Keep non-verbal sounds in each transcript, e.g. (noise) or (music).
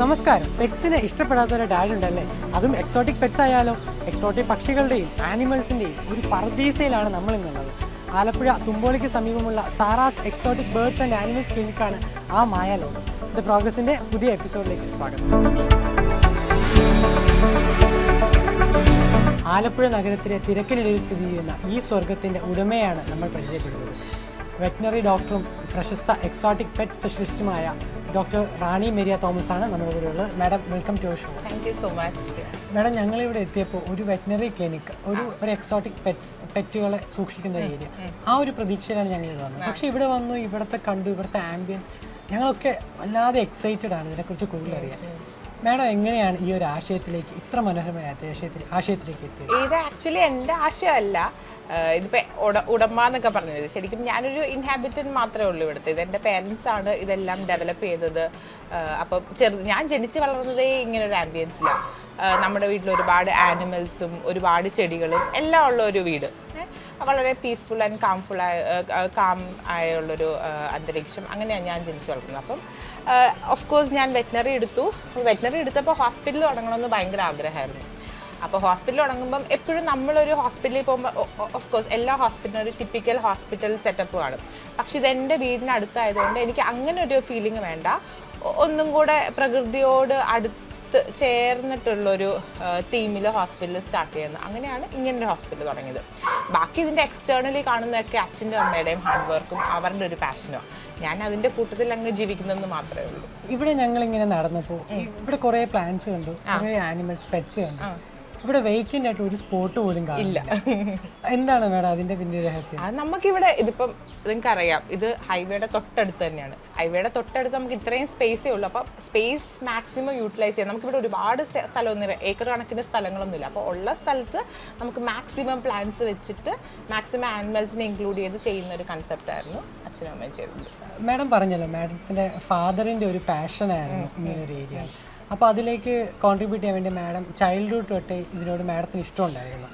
നമസ്കാരം. പെറ്റ്സിനെ ഇഷ്ടപ്പെടാത്ത ഒരു ഡാഡ് ഉണ്ടല്ലേ? അതും എക്സോട്ടിക് പെറ്റ്സ് ആയാലോ? എക്സോട്ടിക് പക്ഷികളുടെയും ആനിമൽസിന്റെയും ഒരു പർദീസയിലാണ് നമ്മൾ ഇന്നുള്ളത് ആലപ്പുഴ തുമ്പോളിക്ക് സമീപമുള്ള Sara's exotic birds and animals ക്ലിനിക്കാണ് ആ മായാലോ ദ പ്രോഗ്രസിന്റെ പുതിയ എപ്പിസോഡിലേക്ക് സ്വാഗതം. ആലപ്പുഴ നഗരത്തിലെ തിരക്കിനിടയിൽ സ്ഥിതി ചെയ്യുന്ന ഈ സ്വർഗത്തിന്റെ ഉടമയാണ് നമ്മൾ പരിചയപ്പെടുന്നത്. വെറ്റിനറി ഡോക്ടറും പ്രശസ്ത എക്സോട്ടിക് പെറ്റ് സ്പെഷ്യലിസ്റ്റുമായ ഡോക്ടർ റാണി മേരിയ തോമസ് ആണ് നമ്മുടെ കൂടെ ഉള്ളത്. Madam welcome to show thank you so much madam ഞങ്ങളിവിടെ എത്തിയപ്പോൾ ഒരു വെറ്റിനറി ക്ലിനിക് ഒരു ഒരു എക്സോട്ടിക് പെറ്റ്സ് പെറ്റുകളെ സൂക്ഷിക്കുന്ന ഒരു ഏരിയ. ആ ഒരു പ്രതീക്ഷയിലാണ് ഞങ്ങൾ ഇത് വന്നത് പക്ഷേ ഇവിടെ വന്നു ഇവിടുത്തെ കണ്ടു ഇവിടുത്തെ ആംബിയൻസ് ഞങ്ങളൊക്കെ വല്ലാതെ എക്സൈറ്റഡ് ആണ് ഇതിനെക്കുറിച്ച് കൂടുതൽ അറിയാൻ. മാഡം എങ്ങനെയാണ് ഈ ഒരു ആശയത്തിലേക്ക് ഇത്ര മനോഹരമായ ആശയത്തിൽ ആശയത്തിലേക്ക് എത്തിയത്? ഇത് ആക്ച്വലി എന്റെ ആശയമല്ല. ഇതിപ്പോ ഉട ഉടമ എന്നൊക്കെ പറഞ്ഞത്. ശരിക്കും ഞാനൊരു ഇൻഹാബിറ്റന്റ് മാത്രമേ ഉള്ളൂ ഇവിടുത്തെ. എന്റെ പേരൻസ് ആണ് ഇതെല്ലാം ഡെവലപ്പ് ചെയ്തത്. അപ്പൊ ചെറു ഞാൻ ജനിച്ചു വളർന്നതേ ഇങ്ങനെ ഒരു ആംബിയൻസിലാണ് നമ്മുടെ വീട്ടിൽ ഒരുപാട് ആനിമൽസും ഒരുപാട് ചെടികളും എല്ലാം ഉള്ള ഒരു വീട്. വളരെ പീസ്ഫുൾ ആൻഡ് കാംഫുൾ ആയ കാം ആയുള്ളൊരു അന്തരീക്ഷം അങ്ങനെയാണ് ഞാൻ ജനിച്ചു വളർന്നത്. അപ്പം ഓഫ് കോഴ്സ് ഞാൻ വെറ്റിനറി എടുത്തു. വെറ്റിനറി എടുത്തപ്പോൾ ഹോസ്പിറ്റൽ തുടങ്ങണമെന്ന് ഭയങ്കര ആഗ്രഹമായിരുന്നു. അപ്പോൾ ഹോസ്പിറ്റലിൽ തുടങ്ങുമ്പം എപ്പോഴും നമ്മളൊരു ഹോസ്പിറ്റലിൽ പോകുമ്പോൾ ഓഫ് കോഴ്സ് എല്ലാ ഹോസ്പിറ്റലും ഒരു ടിപ്പിക്കൽ ഹോസ്പിറ്റൽ സെറ്റപ്പ് കാണും. പക്ഷെ ഇതെന്റെ വീടിന് അടുത്തായതുകൊണ്ട് എനിക്ക് അങ്ങനെ ഒരു ഫീലിംഗ് വേണ്ട ഒന്നും കൂടെ പ്രകൃതിയോട് അടുത്ത് ചേർന്നിട്ടുള്ളൊരു തീമിൽ ഹോസ്പിറ്റൽ സ്റ്റാർട്ട് ചെയ്യുന്നത് അങ്ങനെയാണ് ഇങ്ങനെ ഹോസ്പിറ്റൽ തുടങ്ങിയത്. ബാക്കി ഇതിന്റെ എക്സ്റ്റേണലി കാണുന്നതൊക്കെ അച്ഛന്റെ അമ്മയുടെയും ഹാർഡ് വർക്കും അവരുടെ ഒരു പാഷനോ ഞാൻ അതിന്റെ കൂട്ടത്തിൽ അങ്ങ് ജീവിക്കുന്നതെന്ന് മാത്രമേ ഉള്ളൂ. ഇവിടെ ഞങ്ങൾ ഇങ്ങനെ നടന്നപ്പോൾ ഇവിടെ കുറേ പ്ലാന്റ്സ് കണ്ടു കുറേ ആനിമൽസ് പെറ്റ്സ് കണ്ടു ഇവിടെ വെയിറ്റിന്റെ ആയിട്ട് ഒരു സ്പോട്ട് പോലും ഇല്ല. എന്താണ് മേഡം അതിന്റെ പിന്നിൽ രഹസ്യം? അത് നമുക്കിവിടെ ഇതിപ്പം നിങ്ങൾക്ക് അറിയാം ഇത് ഹൈവേയുടെ തൊട്ടടുത്ത് തന്നെയാണ്. ഹൈവേയുടെ തൊട്ടടുത്ത് നമുക്ക് ഇത്രയും സ്പേസേ ഉള്ളൂ. അപ്പം സ്പേസ് മാക്സിമം യൂട്ടിലൈസ് ചെയ്യാം. നമുക്കിവിടെ ഒരുപാട് സ്ഥ- സ്ഥലമൊന്നും ഏക്കർ കണക്കിന് സ്ഥലങ്ങളൊന്നുമില്ല അപ്പോൾ ഉള്ള സ്ഥലത്ത് നമുക്ക് മാക്സിമം പ്ലാന്റ്സ് വെച്ചിട്ട് മാക്സിമം ആനിമൽസിനെ ഇൻക്ലൂഡ് ചെയ്ത് ചെയ്യുന്ന ഒരു കൺസെപ്റ്റ് ആയിരുന്നു അച്ഛനും അമ്മയും ചെയ്തത്. മാഡം പറഞ്ഞല്ലോ മാഡത്തിന്റെ ഫാദറിന്റെ ഒരു പാഷനായിരുന്നു ഈ ഒരു ഏരിയ അപ്പോൾ അതിലേക്ക് കോൺട്രിബ്യൂട്ട് ചെയ്യാൻ വേണ്ടി മാഡം ചൈൽഡ്ഹുഡ് തൊട്ട് ഇതിനോട് മാഡത്തിന് ഇഷ്ടമുണ്ടായിരുന്നു.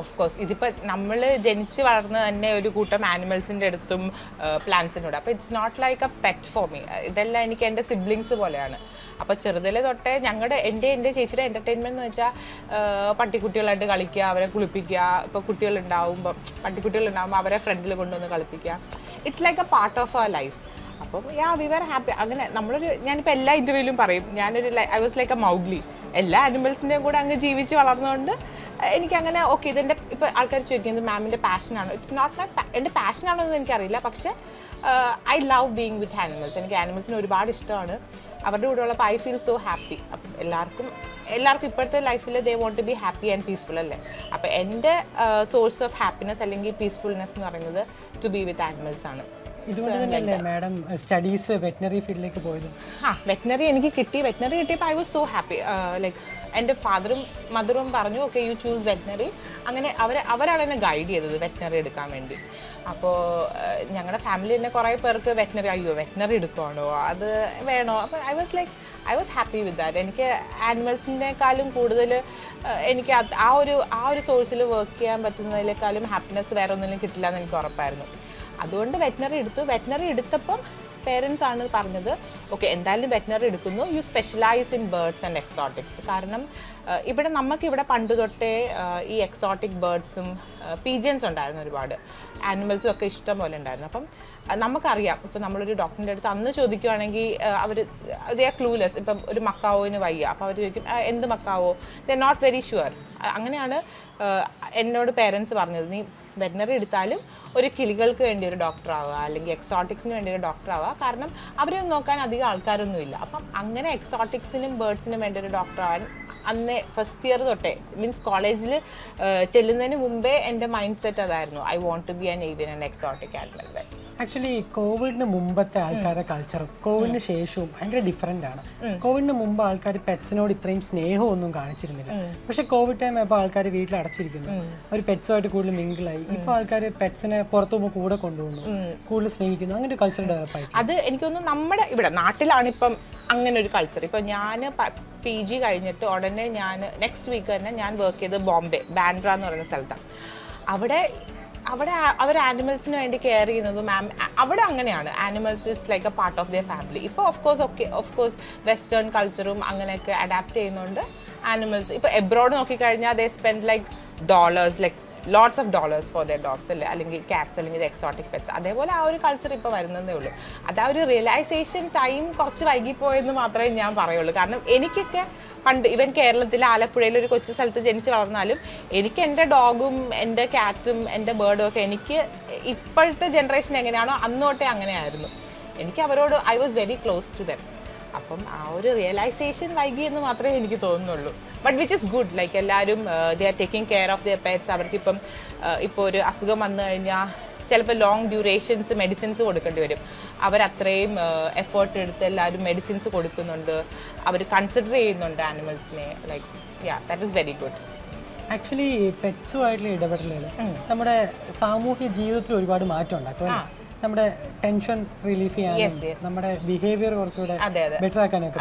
ഓഫ് കോഴ്സ് ഇതിപ്പോൾ നമ്മൾ ജനിച്ച് വളർന്ന് തന്നെ ഒരു കൂട്ടം ആനിമൽസിന്റെ അടുത്തും പ്ലാന്റ്സിനോട് അപ്പോൾ it's not like a pet for me ഇതെല്ലാം എനിക്ക് എന്റെ സിബ്ലിങ്സ് പോലെയാണ്. അപ്പോൾ ചെറുതിലെ തൊട്ടേ ഞങ്ങളുടെ എന്റെ എന്റെ ചേച്ചിയുടെ എന്റർടൈൻമെന്റ് എന്ന് വെച്ചാൽ പട്ടിക്കുട്ടികളായിട്ട് കളിക്കുക അവരെ കുളിപ്പിക്കുക ഇപ്പോൾ കുട്ടികളുണ്ടാവുമ്പോൾ പട്ടിക്കുട്ടികളുണ്ടാവുമ്പോൾ അവരെ ഫ്രണ്ടിൽ കൊണ്ടുവന്ന് കളിപ്പിക്കുക it's like a part of our life അപ്പം യാ വി വെർ ഹാപ്പി അങ്ങനെ നമ്മളൊരു ഞാനിപ്പോൾ എല്ലാ ഇന്റർവ്യൂവിലും പറയും. ഞാനൊരു I was like a Mowgli എല്ലാ ആനിമൽസിന്റെയും കൂടെ അങ്ങ് ജീവിച്ച് വളർന്നുകൊണ്ട് എനിക്ക് അങ്ങനെ ഓക്കെ ഇതെന്റെ ഇപ്പോൾ ആൾക്കാർ ചോദിക്കുന്നത് മാമിന്റെ പാഷനാണ് ഇറ്റ്സ് നോട്ട് മൈ എന്റെ പാഷനാണോ എന്ന് എനിക്കറിയില്ല. പക്ഷേ I love being with animals എനിക്ക് ആനിമൽസിന് ഒരുപാട് ഇഷ്ടമാണ്. അവരുടെ കൂടെ ഉള്ളപ്പോൾ ഐ ഫീൽ സോ ഹാപ്പി അപ്പം എല്ലാവർക്കും എല്ലാവർക്കും ഇപ്പോഴത്തെ ലൈഫിൽ they want to be happy and peaceful അല്ലേ? അപ്പോൾ എന്റെ സോഴ്സ് ഓഫ് ഹാപ്പിനെസ് അല്ലെങ്കിൽ പീസ്ഫുൾനെസ് എന്ന് പറയുന്നത് ടു ബി വിത്ത് ആനിമൽസ് ആണ്. ഇതുകൊണ്ട് തന്നെയല്ലേ മാഡം സ്റ്റഡീസ് വെറ്റിനറി ഫീൽഡിലേക്ക് പോയത്? ആ വെറ്റിനറി എനിക്ക് കിട്ടി. വെറ്റിനറി കിട്ടിയപ്പോൾ I was so happy like എന്റെ ഫാദറും മദറും പറഞ്ഞു ഓക്കെ യു ചൂസ് വെറ്റിനറി അങ്ങനെ അവർ അവരാണ് എന്നെ ഗൈഡ് ചെയ്തത് വെറ്റിനറി എടുക്കാൻ വേണ്ടി. അപ്പോൾ ഞങ്ങളുടെ ഫാമിലി തന്നെ കുറേ പേർക്ക് വെറ്റിനറി അയ്യോ വെറ്റിനറി എടുക്കുവാണോ? അത് വേണോ? അപ്പോൾ I was like I was happy with that എനിക്ക് ആനിമൽസിനേക്കാളും കൂടുതൽ എനിക്ക് ആ ഒരു ആ ഒരു സോഴ്സിൽ വർക്ക് ചെയ്യാൻ പറ്റുന്നതിനേക്കാളും ഹാപ്പിനെസ് വേറെ ഒന്നിലും കിട്ടില്ല എന്ന് എനിക്ക് ഉറപ്പായിരുന്നു. അതുകൊണ്ട് വെറ്റിനറി എടുത്തു. വെറ്റിനറി എടുത്തപ്പം പേരൻസ് ആണ് പറഞ്ഞത് ഓക്കെ എന്തായാലും വെറ്റിനറി എടുക്കുന്നു. You specialise in birds and exotics കാരണം ഇവിടെ നമുക്ക് ഇവിടെ പണ്ട് തൊട്ടേ ഈ എക്സോട്ടിക് ബേർഡ്സും പീജിയൻസ് ഉണ്ടായിരുന്നു ഒരുപാട്. ആനിമൽസും ഒക്കെ ഇഷ്ടം പോലെ ഉണ്ടായിരുന്നു. അപ്പം നമുക്കറിയാം. ഇപ്പം നമ്മളൊരു ഡോക്ടറിന്റെ അടുത്ത് അന്ന് ചോദിക്കുവാണെങ്കിൽ അവർ ദേ ആർ ക്ലൂലെസ് ഇപ്പം ഒരു മക്കാവോന് വയ്യ. അപ്പോൾ അവർ ചോദിക്കും എന്ത് മക്കാവോ? ദ നോട്ട് വെരി ഷുവർ അങ്ങനെയാണ് എന്നോട് പേരൻസ് പറഞ്ഞത്. നീ വെറ്റിനറി എടുത്താലും ഒരു കിളികൾക്ക് വേണ്ടി ഒരു ഡോക്ടർ ആവുക അല്ലെങ്കിൽ എക്സോട്ടിക്സിന് വേണ്ടി ഒരു ഡോക്ടർ ആവുക. കാരണം അവരെ നോക്കാൻ അധികം ആൾക്കാരൊന്നുമില്ല. അപ്പം അങ്ങനെ എക്സോട്ടിക്സിനും ബേർഡ്സിനും വേണ്ടി ഒരു ഡോക്ടർ ആവാൻ അന്ന് ഫസ്റ്റ് ഇയർ തൊട്ടേ മീൻസ് കോളേജിൽ ചെല്ലുന്നതിന് മുമ്പേ എന്റെ മൈൻഡ് സെറ്റ് അതായിരുന്നു. I want to be an avian and exotic and like that actually കോവിഡിന് മുമ്പത്തെ ആൾക്കാരുടെ കൾച്ചറും കോവിഡിന് ശേഷവും ഭയങ്കര ഡിഫറെന്റ് ആണ്. കോവിഡിന് മുമ്പ് ആൾക്കാർ പെറ്റ്സിനോട് ഇത്രയും സ്നേഹമൊന്നും കാണിച്ചിരുന്നില്ല. പക്ഷെ കോവിഡ് ടൈം ആയപ്പോൾ ആൾക്കാർ വീട്ടിൽ അടച്ചിരിക്കുന്നു. അവർ പെറ്റ്സുമായിട്ട് കൂടുതൽ മിങ്കിളായി ഇപ്പോൾ ആൾക്കാർ പെറ്റ്സിനെ പുറത്തു പോകുമ്പോൾ കൂടെ കൊണ്ടുപോകുന്നു കൂടുതൽ സ്നേഹിക്കുന്നു. അങ്ങനെ ഒരു കൾച്ചർ ഡെവലപ്പ് ആയി അത് എനിക്ക് തോന്നുന്നു നമ്മുടെ ഇവിടെ നാട്ടിലാണ് ഇപ്പം അങ്ങനെ ഒരു കൾച്ചർ ഇപ്പം ഞാൻ പി ജി കഴിഞ്ഞിട്ട് ഉടനെ ഞാൻ നെക്സ്റ്റ് വീക്ക് തന്നെ ഞാൻ വർക്ക് ചെയ്ത് ബോംബെ ബാൻഡ്ര എന്ന് പറയുന്ന സ്ഥലത്താണ് അവിടെ അവിടെ അവർ ആനിമൽസിന് വേണ്ടി കെയർ ചെയ്യുന്നതും മാം അവിടെ അങ്ങനെയാണ്. Animals is like a part of their family ഇപ്പോൾ ഓഫ് കോഴ്സ് ഒക്കെ ഓഫ് കോഴ്സ് വെസ്റ്റേൺ കൾച്ചറും അങ്ങനെയൊക്കെ അഡാപ്റ്റ് ചെയ്യുന്നുണ്ട് ആനിമൽസ് ഇപ്പോൾ എബ്രോഡ് നോക്കിക്കഴിഞ്ഞാൽ they spend like dollars like lots of dollars for their dogs അല്ലേ? അല്ലെങ്കിൽ ക്യാറ്റ്സ് അല്ലെങ്കിൽ എക്സോട്ടിക് പെറ്റ്സ് അതേപോലെ ആ ഒരു കൾച്ചർ ഇപ്പോൾ വരുന്നതേ ഉള്ളൂ. അത് ആ ഒരു റിയലൈസേഷൻ ടൈം കുറച്ച് വൈകിപ്പോയെന്ന് മാത്രമേ ഞാൻ പറയുള്ളൂ. കാരണം എനിക്കൊക്കെ പണ്ട് ഇവൻ കേരളത്തിൽ ആലപ്പുഴയിൽ ഒരു കൊച്ചു സ്ഥലത്ത് ജനിച്ച് വളർന്നാലും എനിക്ക് എന്റെ ഡോഗും എന്റെ കാറ്റും എന്റെ ബേർഡും ഒക്കെ എനിക്ക് ഇപ്പോഴത്തെ ജനറേഷൻ എങ്ങനെയാണോ അന്ന് തൊട്ടേ അങ്ങനെയായിരുന്നു. എനിക്ക് അവരോട് I was very close to them അപ്പം ആ ഒരു റിയലൈസേഷൻ വൈകി എന്ന് മാത്രമേ എനിക്ക് തോന്നുന്നുള്ളൂ. But which is good like എല്ലാവരും they are taking care of their pets അവർക്കിപ്പം ഇപ്പോൾ ഒരു അസുഖം വന്നു കഴിഞ്ഞാൽ ചിലപ്പോൾ ലോങ് ഡ്യൂറേഷൻസ് മെഡിസിൻസ് കൊടുക്കേണ്ടി വരും. അവരത്രയും എഫേർട്ട് എടുത്ത് എല്ലാവരും മെഡിസിൻസ് കൊടുക്കുന്നുണ്ട്. അവർ കൺസിഡർ ചെയ്യുന്നുണ്ട് ആനിമൽസിനെ like yeah that is very good actually പെറ്റ്സുമായിട്ടുള്ള ഇടപെടലുകൾ നമ്മുടെ സാമൂഹ്യ ജീവിതത്തിൽ ഒരുപാട് മാറ്റം ഉണ്ടാക്കും? നമ്മുടെ ടെൻഷൻ റിലീഫ് ചെയ്യാൻ ചെയ്യാനും നമ്മുടെ ബിഹേവിയർ കുറച്ചുകൂടെ ബെറ്റർ ആക്കാനൊക്കെ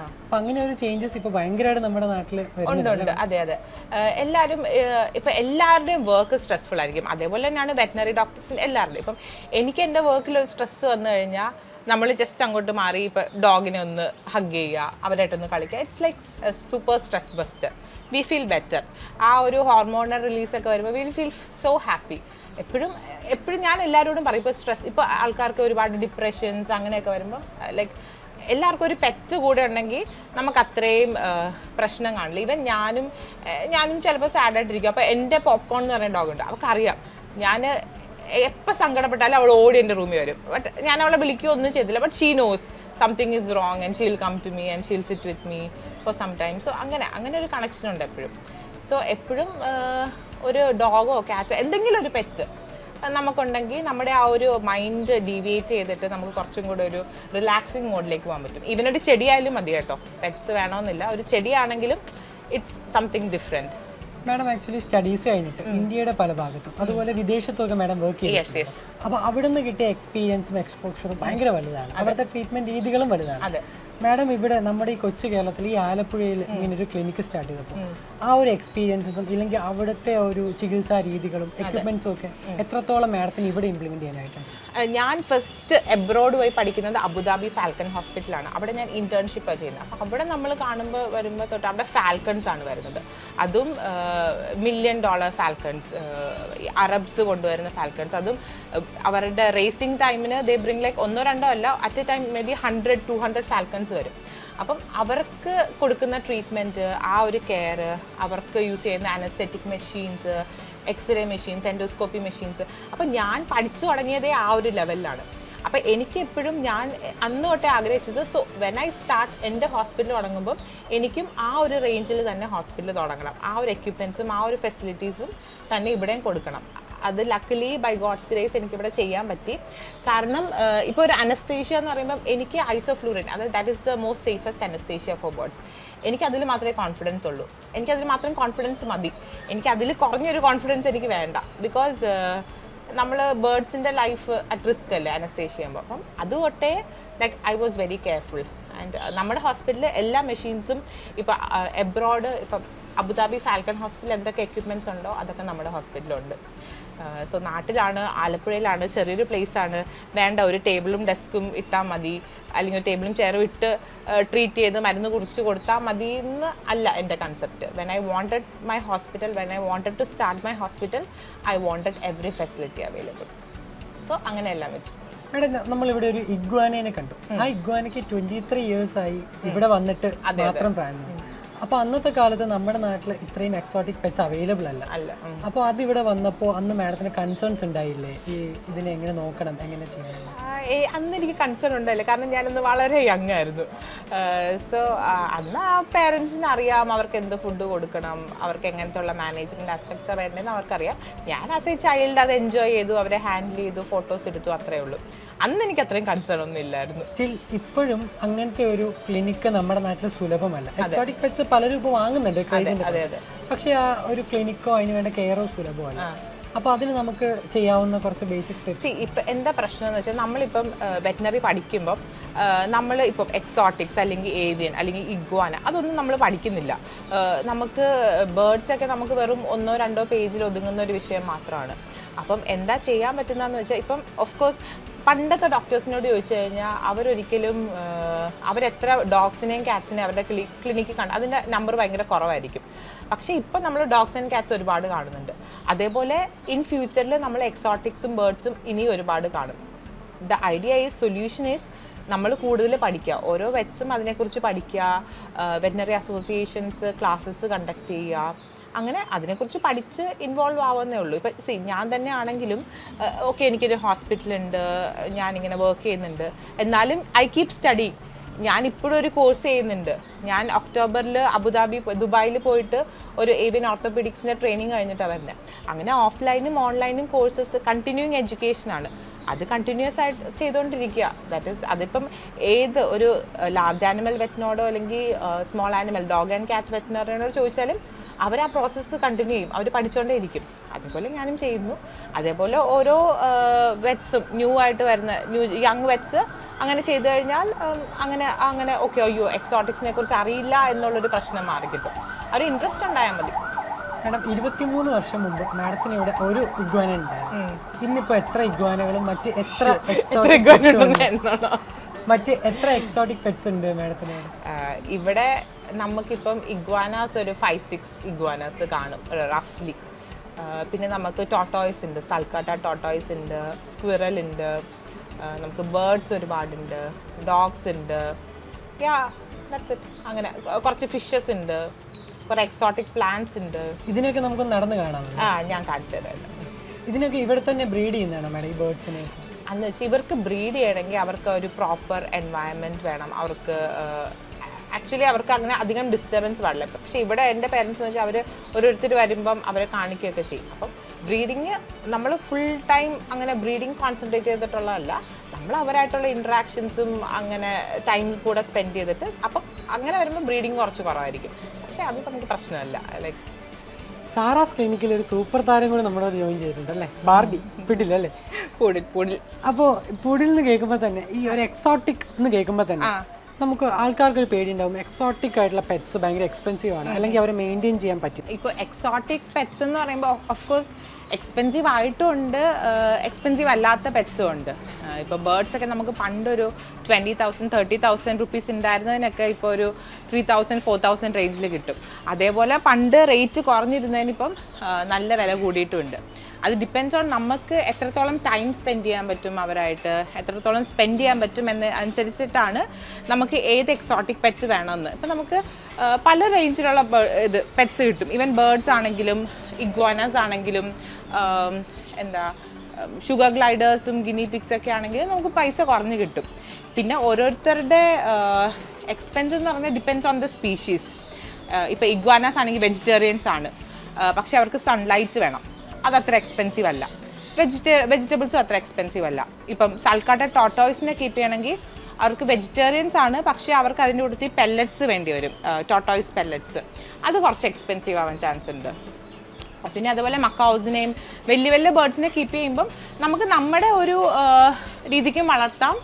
അപ്പൊ അങ്ങനെ ഒരു ചേഞ്ചസ് ഇപ്പൊ ഭയങ്കരമായിട്ട് നമ്മുടെ നാട്ടിൽ ഉണ്ട് ഉണ്ട്. അതെ അതെ. എല്ലാവരും ഇപ്പൊ എല്ലാവരുടെയും വർക്ക് സ്ട്രെസ്ഫുൾ ആയിരിക്കും. അതേപോലെ തന്നെയാണ് വെറ്റിനറി ഡോക്ടേഴ്സിന് എല്ലാവരുടെയും. ഇപ്പം എനിക്ക് എന്റെ വർക്കിൽ ഒരു സ്ട്രെസ് വന്നു കഴിഞ്ഞാൽ നമ്മൾ ജസ്റ്റ് അങ്ങോട്ട് മാറി ഇപ്പൊ ഡോഗിനെ ഒന്ന് ഹഗ് ചെയ്യുക അവരായിട്ടൊന്ന് കളിക്കുക. It's like super stress buster we feel better ആ ഒരു ഹോർമോണൽ റിലീസൊക്കെ വരുമ്പോൾ വിൽ ഫീൽ സോ ഹാപ്പി എപ്പോഴും എപ്പോഴും ഞാൻ എല്ലാവരോടും പറയും ഇപ്പോൾ സ്ട്രെസ് ഇപ്പോൾ ആൾക്കാർക്ക് ഒരുപാട് ഡിപ്രഷൻസ് അങ്ങനെയൊക്കെ വരുമ്പോൾ ലൈക്ക് എല്ലാവർക്കും ഒരു പെറ്റ് കൂടെ ഉണ്ടെങ്കിൽ നമുക്ക് അത്രയും പ്രശ്നം കാണില്ല. ഈവൻ ഞാനും ഞാനും ചിലപ്പോൾ സാഡായിട്ടിരിക്കും അപ്പോൾ എന്റെ പോപ്കോൺ എന്ന് പറയുന്ന ഡോഗ് ഉണ്ട്. അവൾക്കറിയാം. ഞാൻ എപ്പോൾ സങ്കടപ്പെട്ടാലും അവൾ ഓടി എന്റെ റൂമിൽ വരും. ബട്ട് ഞാൻ അവളെ വിളിക്കുകയൊന്നും ചെയ്തില്ല. But she knows something is wrong and she'll come to me and she'll sit with me for some time so അങ്ങനെ അങ്ങനെ ഒരു കണക്ഷൻ ഉണ്ട് എപ്പോഴും. സോ എപ്പോഴും ഒരു ഡോഗോ കാറ്റോ എന്തെങ്കിലും ഒരു പെറ്റ് നമുക്കുണ്ടെങ്കിൽ നമ്മുടെ ആ ഒരു മൈൻഡ് ഡീവിയേറ്റ് ചെയ്തിട്ട് നമുക്ക് കുറച്ചും കൂടെ ഒരു റിലാക്സിങ് മോഡിലേക്ക് പോകാൻ പറ്റും. ഇവനൊരു ചെടിയായാലും മതി കേട്ടോ. പെറ്റ്സ് വേണമെന്നില്ല. ഒരു ചെടിയാണെങ്കിലും it's something different madam actually studies കഴിഞ്ഞിട്ട് ഇന്ത്യയുടെ പല ഭാഗത്തും അതുപോലെ വിദേശത്തൊക്കെ മാഡം വർക്ക് ചെയ്യും അപ്പൊ അവിടുന്ന് കിട്ടിയ എക്സ്പീരിയൻസും എക്സ്പോഷറും ഭയങ്കര വലുതാണ്. അവിടുത്തെ ട്രീറ്റ്മെന്റ് രീതികളും വലുതാണ്. മാഡം ഇവിടെ നമ്മുടെ ഈ കൊച്ചു കേരളത്തിൽ ഈ ആലപ്പുഴയിൽ ഇങ്ങനെ ഒരു ക്ലിനിക്ക് സ്റ്റാർട്ട് ചെയ്തപ്പോൾ ആ ഒരു എക്സ്പീരിയൻസും ഇല്ലെങ്കിൽ അവിടുത്തെ ഒരു ചികിത്സാ രീതികളും എക്യുപ്മെന്റ്സും ഒക്കെ എത്രത്തോളം മാഡത്തിന് ഇവിടെ ഇംപ്ലിമെന്റ് ചെയ്യാനായിട്ടുണ്ട്? അഹ് ഞാൻ ഫസ്റ്റ് എബ്രോഡ് പോയി പഠിക്കുന്നത് അബുദാബി ഫാൽക്കൺ ഹോസ്പിറ്റലാണ് അവിടെ ഞാൻ ഇന്റേൺഷിപ്പ് ചെയ്യുന്നത്. അപ്പോൾ അവിടെ നമ്മൾ കാണുമ്പോൾ വരുമ്പോൾ തൊട്ട് അവിടെ ഫാൽക്കൺസ് ആണ് വരുന്നത്. അതും മില്യൺ ഡോളർ ഫാൽക്കൺസ് അറബ്സ് കൊണ്ടുവരുന്ന ഫാൽക്കൺസ്. അതും അവരുടെ റേസിംഗ് ടൈമിന് ദേ ബ്രിങ് ലൈക്ക് ഒന്നോ രണ്ടോ അല്ല at a time maybe hundred two hundred falcons വരും. അപ്പം അവർക്ക് കൊടുക്കുന്ന ട്രീറ്റ്മെന്റ് ആ ഒരു കെയർ അവർക്ക് യൂസ് ചെയ്യുന്ന anaesthetic machines x-ray machines endoscopy machines അപ്പം ഞാൻ പഠിച്ചു തുടങ്ങിയതേ ആ ഒരു ലെവലിലാണ് അപ്പം എനിക്ക് എപ്പോഴും ഞാൻ അന്ന് തൊട്ടേ ആഗ്രഹിച്ചത് സോ വെൻ ഐ സ്റ്റാർട്ട് എന്റെ ഹോസ്പിറ്റൽ തുടങ്ങുമ്പം എനിക്കും ആ ഒരു റേഞ്ചിൽ തന്നെ ഹോസ്പിറ്റൽ തുടങ്ങണം. ആ ഒരു എക്യുപ്മെൻസും ആ ഒരു ഫെസിലിറ്റീസും തന്നെ ഇവിടെയും കൊടുക്കണം. അത് ലക്കിലി ബൈ ഗോഡ്സ് ഗ്രേസ് എനിക്കിവിടെ ചെയ്യാൻ പറ്റി. കാരണം ഇപ്പോൾ ഒരു അനസ്തേഷ്യ എന്ന് പറയുമ്പോൾ എനിക്ക് ഐസോഫ്ലൂറിൻ അത് that is the most safest anaesthesia for birds എനിക്ക് അതിൽ മാത്രമേ കോൺഫിഡൻസ് ഉള്ളൂ. എനിക്ക് അതിൽ മാത്രം കോൺഫിഡൻസ് മതി. എനിക്ക് അതിൽ കുറഞ്ഞൊരു കോൺഫിഡൻസ് എനിക്ക് വേണ്ട. ബിക്കോസ് നമ്മൾ ബേർഡ്സിന്റെ ലൈഫ് അറ്റ് റിസ്ക് അല്ലേ അനസ്തേഷ്യ ചെയ്യുമ്പോൾ അപ്പം അതുകൊട്ടേ like I was very careful and നമ്മുടെ ഹോസ്പിറ്റലിൽ എല്ലാ മെഷീൻസും ഇപ്പോൾ എബ്രോഡ് ഇപ്പം അബുദാബി ഫാൽക്കൺ ഹോസ്പിറ്റലിൽ എന്തൊക്കെ എക്യുപ്മെന്റ്സ് ഉണ്ടോ അതൊക്കെ നമ്മുടെ ഹോസ്പിറ്റലുണ്ട് സോ നാട്ടിലാണ് ആലപ്പുഴയിലാണ് ചെറിയൊരു പ്ലേസ് ആണ്. വേണ്ട ഒരു ടേബിളും ഡെസ്കും ഇട്ടാൽ മതി. അല്ലെങ്കിൽ ഒരു ടേബിളും ചെയറും ഇട്ട് ട്രീറ്റ് ചെയ്ത് മരുന്ന് കുറിച്ച് കൊടുത്താൽ മതി എന്ന് അല്ല എന്റെ concept when I wanted my hospital when I wanted to start my hospital I wanted every facility available so അങ്ങനെയെല്ലാം വെച്ചു. മാഡം നമ്മളിവിടെ ഒരു ഇഗ്വാനേനെ കണ്ടു. ആ ഇഗ്വാനയ്ക്ക് ട്വന്റി ത്രീ ഇയേഴ്സ് ആയി ഇവിടെ വന്നിട്ട് മാത്രം പ്രായം. അപ്പൊ അന്നത്തെ കാലത്ത് നമ്മുടെ നാട്ടിൽ ഇത്രയും എക്സോട്ടിക് പെറ്റ്സ് അവൈലബിൾ അല്ല. അല്ല. അപ്പോൾ അത് ഇവിടെ വന്നപ്പോൾ അന്ന് മാഡത്തിന് കൺസേൺസ് ഉണ്ടായില്ലേ? ഈ ഇതിനെ എങ്ങനെ നോക്കണം എങ്ങനെ ചെയ്യണം? അന്ന് എനിക്ക് കൺസേൺ ഉണ്ടായില്ല. കാരണം ഞാനന്ന് വളരെ യങ് ആയിരുന്നു. സോ അന്ന് ആ പേരൻസിന് അറിയാം അവർക്ക് എന്ത് ഫുഡ് കൊടുക്കണം അവർക്ക് എങ്ങനത്തെ ഉള്ള മാനേജ്മെന്റ് ആസ്പെക്ട്സ് വേണ്ടതെന്ന് അവർക്കറിയാം. ഞാൻ ആസ് എ ചൈൽഡ് അത് എൻജോയ് ചെയ്തു അവരെ ഹാൻഡിൽ ചെയ്തു ഫോട്ടോസ് എടുത്തു അത്രേ ഉള്ളൂ. അന്ന് എനിക്ക് അത്രയും കൺസേൺ ഒന്നും ഇല്ലായിരുന്നു. സ്റ്റിൽ ഇപ്പോഴും അങ്ങനത്തെ ഒരു ക്ലിനിക്ക് നമ്മുടെ നാട്ടിൽ സുലഭമല്ല. എക്സോട്ടിക് പെറ്റ്സ് പലരും ഇപ്പോൾ വാങ്ങുന്നുണ്ട് ക്രേസിന്റെ അതെ അതെ. പക്ഷേ ആ ഒരു ക്ലിനിക്കോ അതിന് വേണ്ട കെയറോ സുലഭമല്ല. അപ്പോൾ അതിന് നമുക്ക് ചെയ്യാവുന്ന കുറച്ച് ബേസിക് ടെസ്റ്റ് ഇപ്പം എന്താ പ്രശ്നം എന്ന് വെച്ചാൽ നമ്മളിപ്പം വെറ്റിനറി പഠിക്കുമ്പോൾ നമ്മൾ ഇപ്പം എക്സോട്ടിക്സ് അല്ലെങ്കിൽ ഏവിയൻ അല്ലെങ്കിൽ ഇഗ്വാന അതൊന്നും നമ്മൾ പഠിക്കുന്നില്ല. നമുക്ക് ബേർഡ്സ് ഒക്കെ നമുക്ക് വെറും ഒന്നോ രണ്ടോ പേജിൽ ഒതുങ്ങുന്ന ഒരു വിഷയം മാത്രമാണ് അപ്പം എന്താ ചെയ്യാൻ പറ്റുന്നതെന്ന് വെച്ചാൽ ഇപ്പം ഓഫ് കോഴ്സ് പണ്ടത്തെ ഡോക്ടേഴ്സിനോട് ചോദിച്ചു കഴിഞ്ഞാൽ അവരൊരിക്കലും അവരെത്ര ഡോഗ്സിനെയും കാറ്റ്സിനെയും അവരുടെ ക്ലിനിക്ക് കണ്ട് അതിന്റെ നമ്പർ ഭയങ്കര കുറവായിരിക്കും. പക്ഷേ ഇപ്പം നമ്മൾ ഡോഗ്സ് ആൻഡ് കാറ്റ്സ് ഒരുപാട് കാണുന്നുണ്ട്. അതേപോലെ ഇൻ ഫ്യൂച്ചറിൽ നമ്മൾ എക്സോട്ടിക്സും ബേർഡ്സും ഇനി ഒരുപാട് കാണും. The idea is solution is നമ്മൾ കൂടുതൽ പഠിക്കുക. ഓരോ വെറ്റ്സും അതിനെക്കുറിച്ച് പഠിക്കുക വെറ്റിനറി അസോസിയേഷൻസ് ക്ലാസ്സസ് കണ്ടക്ട് ചെയ്യുക. അങ്ങനെ അതിനെക്കുറിച്ച് പഠിച്ച് ഇൻവോൾവ് ആവുന്നേ ഉള്ളൂ. ഇപ്പം സി ഞാൻ തന്നെ ആണെങ്കിലും ഓക്കെ എനിക്കൊരു ഹോസ്പിറ്റലുണ്ട് ഞാനിങ്ങനെ വർക്ക് ചെയ്യുന്നുണ്ട്. എന്നാലും ഐ കീപ് സ്റ്റഡി ഞാൻ ഇപ്പോഴും ഒരു കോഴ്സ് ചെയ്യുന്നുണ്ട്. ഞാൻ ഒക്ടോബറിൽ അബുദാബി ദുബായിൽ പോയിട്ട് ഒരു ഏവിയൻ ഓർത്തോപെഡിക്സിന്റെ ട്രെയിനിങ് കഴിഞ്ഞിട്ടാണ് വരുന്നത് അങ്ങനെ ഓഫ്ലൈനും ഓൺലൈനും കോഴ്സസ് കണ്ടിന്യൂയിങ് എഡ്യൂക്കേഷനാണ് അത് കണ്ടിന്യൂസ് ആയിട്ട് ചെയ്തുകൊണ്ടിരിക്കുക ദാറ്റ് ഈസ് അതിപ്പം ഏത് ഒരു ലാർജ് ആനിമൽ വെറ്റിനോടോ അല്ലെങ്കിൽ small animal dog and cat വെറ്റിനറിനോട് ചോദിച്ചാലും അവർ ആ പ്രോസസ്സ് കണ്ടിന്യൂ ചെയ്യും. അവർ പഠിച്ചുകൊണ്ടേ ഇരിക്കും അതുപോലെ ഞാനും ചെയ്യുന്നു. അതേപോലെ ഓരോ വെറ്റ്സും ന്യൂ ആയിട്ട് വരുന്ന ന്യൂ യങ് വെറ്റ്സ് അങ്ങനെ ചെയ്തു കഴിഞ്ഞാൽ അങ്ങനെ അങ്ങനെ ഓക്കെ അയ്യോ എക്സോട്ടിക്സിനെ കുറിച്ച് അറിയില്ല എന്നുള്ളൊരു പ്രശ്നം മാറി കിട്ടും. ഒരു ഇൻട്രസ്റ്റ് ഉണ്ടായാൽ മതി. മാഡം ഇരുപത്തിമൂന്ന് വർഷം മുമ്പ് മാഡത്തിന് ഇവിടെ ഒരു ഇഗ്വാന ഉണ്ടായിരുന്നു. ഇന്നിപ്പോ എത്ര ഇഗ്വാനകളും മറ്റ് എത്ര മറ്റ് എത്ര എക്സോട്ടിക് പെറ്റ്സ് ഉണ്ട് മാഡത്തിന് ഇവിടെ? നമുക്കിപ്പം ഇഗ്വാനാസ് ഒരു ഫൈവ് സിക്സ് ഇഗ്വാനാസ് കാണും റഫ്ലി പിന്നെ നമുക്ക് ടോട്ടോയ്സ് ഉണ്ട് സൽക്കാട്ട ടോട്ടോയ്സ് ഉണ്ട് സ്ക്വിറൽ ഉണ്ട് നമുക്ക് ബേർഡ്സ് ഒരുപാടുണ്ട് ഡോഗ്സ് ഉണ്ട്. യാ ദാറ്റ്സ് ഇറ്റ് അങ്ങനെ കുറച്ച് ഫിഷസ് ഉണ്ട് കുറേ എക്സോട്ടിക് പ്ലാന്റ്സ് ഉണ്ട്. ഇതിനൊക്കെ നമുക്ക് നടന്ന് കാണാം. ആ ഞാൻ കാണിച്ചു തരാം. ഇതിനൊക്കെ ഇവിടെ തന്നെ ബ്രീഡ് ചെയ്യുന്നതാണ് മാഡം ഈ ബേർഡ്സിനെ അന്ന് വെച്ചാൽ ഇവർക്ക് ബ്രീഡ് ചെയ്യണമെങ്കിൽ അവർക്ക് ഒരു പ്രോപ്പർ എൻവയൺമെന്റ് വേണം. അവർക്ക് ആക്ച്വലി അവർക്ക് അങ്ങനെ അധികം ഡിസ്റ്റർബൻസ് പാടില്ല. പക്ഷേ ഇവിടെ എന്റെ പേരൻസ് എന്ന് വെച്ചാൽ അവർ ഓരോരുത്തർ വരുമ്പം അവരെ കാണിക്കുകയൊക്കെ ചെയ്യും. അപ്പം ബ്രീഡിങ് നമ്മൾ ഫുൾ ടൈം അങ്ങനെ ബ്രീഡിങ് കോൺസെൻട്രേറ്റ് ചെയ്തിട്ടുള്ളതല്ല. നമ്മൾ അവരായിട്ടുള്ള ഇൻട്രാക്ഷൻസും അങ്ങനെ ടൈം കൂടെ സ്പെൻഡ് ചെയ്തിട്ട് അപ്പം അങ്ങനെ വരുമ്പോൾ ബ്രീഡിങ് കുറച്ച് കുറവായിരിക്കും. പക്ഷേ അത് നമുക്ക് പ്രശ്നമല്ല. ലൈക്ക് സാറാസ് ക്ലിനിക്കിൽ ഒരു സൂപ്പർ താരം കൂടെ നമ്മൾ ജോയിൻ ചെയ്തിട്ടുണ്ട് അല്ലേ? ബാർബി. പിടില്ല അല്ലേ? പൂടിൽ അപ്പോൾ പുടിൽ എന്ന് കേൾക്കുമ്പോൾ തന്നെ ഈ ഒരു എക്സോട്ടിക് എന്ന് കേൾക്കുമ്പോൾ തന്നെ നമുക്ക് ആൾക്കാർക്ക് ഒരു പേടിയുണ്ടാവും. എക്സോട്ടിക് ആയിട്ടുള്ള പെറ്റ്സ് ഭയങ്കര എക്സ്പെൻസീവ് ആണ്. അല്ലെങ്കിൽ അവരെ മെയിന്റെയിൻ ചെയ്യാൻ പറ്റും. ഇപ്പോൾ എക്സോട്ടിക് പെറ്റ്സ് എന്ന് പറയുമ്പോൾ ഓഫ് കോഴ്സ് എക്സ്പെൻസീവ് ആയിട്ടും ഉണ്ട് എക്സ്പെൻസീവ് അല്ലാത്ത പെറ്റ്സും ഉണ്ട്. ഇപ്പോൾ ബേർഡ്സ് ഒക്കെ നമുക്ക് പണ്ടൊരു twenty thousand thirty thousand rupees ഉണ്ടായിരുന്നതിനൊക്കെ ഇപ്പോൾ ഒരു ത്രീ തൗസൻഡ് ഫോർ തൗസൻഡ് റേഞ്ചിൽ കിട്ടും. അതേപോലെ പണ്ട് റേറ്റ് കുറഞ്ഞിരുന്നതിനിപ്പം നല്ല വില കൂടിയിട്ടുമുണ്ട് അത് ഡിപ്പെൻസ് ഓൺ നമുക്ക് എത്രത്തോളം ടൈം സ്പെൻഡ് ചെയ്യാൻ പറ്റും അവരായിട്ട് എത്രത്തോളം സ്പെൻഡ് ചെയ്യാൻ പറ്റും എന്ന് അനുസരിച്ചിട്ടാണ് നമുക്ക് ഏത് എക്സോട്ടിക് പെറ്റ്സ് വേണമെന്ന്. ഇപ്പം നമുക്ക് പല റേഞ്ചിലുള്ള ഇത് പെറ്റ്സ് കിട്ടും. ഈവൻ ബേർഡ്സ് ആണെങ്കിലും ഇഗ്വാനസ് ആണെങ്കിലും എന്താ ഷുഗർ ഗ്ലൈഡേഴ്സും ഗിനി പിക്സ് ഒക്കെ ആണെങ്കിൽ നമുക്ക് പൈസ കുറഞ്ഞ് കിട്ടും. പിന്നെ ഓരോരുത്തരുടെ എക്സ്പെൻസ് എന്ന് പറഞ്ഞാൽ ഡിപ്പെൻസ് ഓൺ ദ സ്പീഷീസ് ഇപ്പോൾ ഇഗ്വാനാസ് ആണെങ്കിൽ വെജിറ്റേറിയൻസ് ആണ്. പക്ഷേ അവർക്ക് സൺലൈറ്റ് വേണം. അതത്ര എക്സ്പെൻസീവ് അല്ല. വെജിറ്റേ വെജിറ്റബിൾസും അത്ര എക്സ്പെൻസീവ് അല്ല. ഇപ്പം സൽക്കാട്ട ടോട്ടോയ്സിനെ കീപ്പ് ചെയ്യണമെങ്കിൽ അവർക്ക് വെജിറ്റേറിയൻസ് ആണ് പക്ഷേ അവർക്ക് അതിന്റെ കൂടുതൽ പെല്ലറ്റ്സ് വേണ്ടി വരും. ടോട്ടോയ്സ് പെല്ലറ്റ്സ് അത് കുറച്ച് എക്സ്പെൻസീവ് ആവാൻ ചാൻസ് ഉണ്ട്. പിന്നെ അതുപോലെ മക്കൗസിനെയും വലിയ വലിയ ബേർഡ്സിനെ കീപ്പ് ചെയ്യുമ്പം നമുക്ക് നമ്മുടെ ഒരു രീതിക്കും വളർത്താം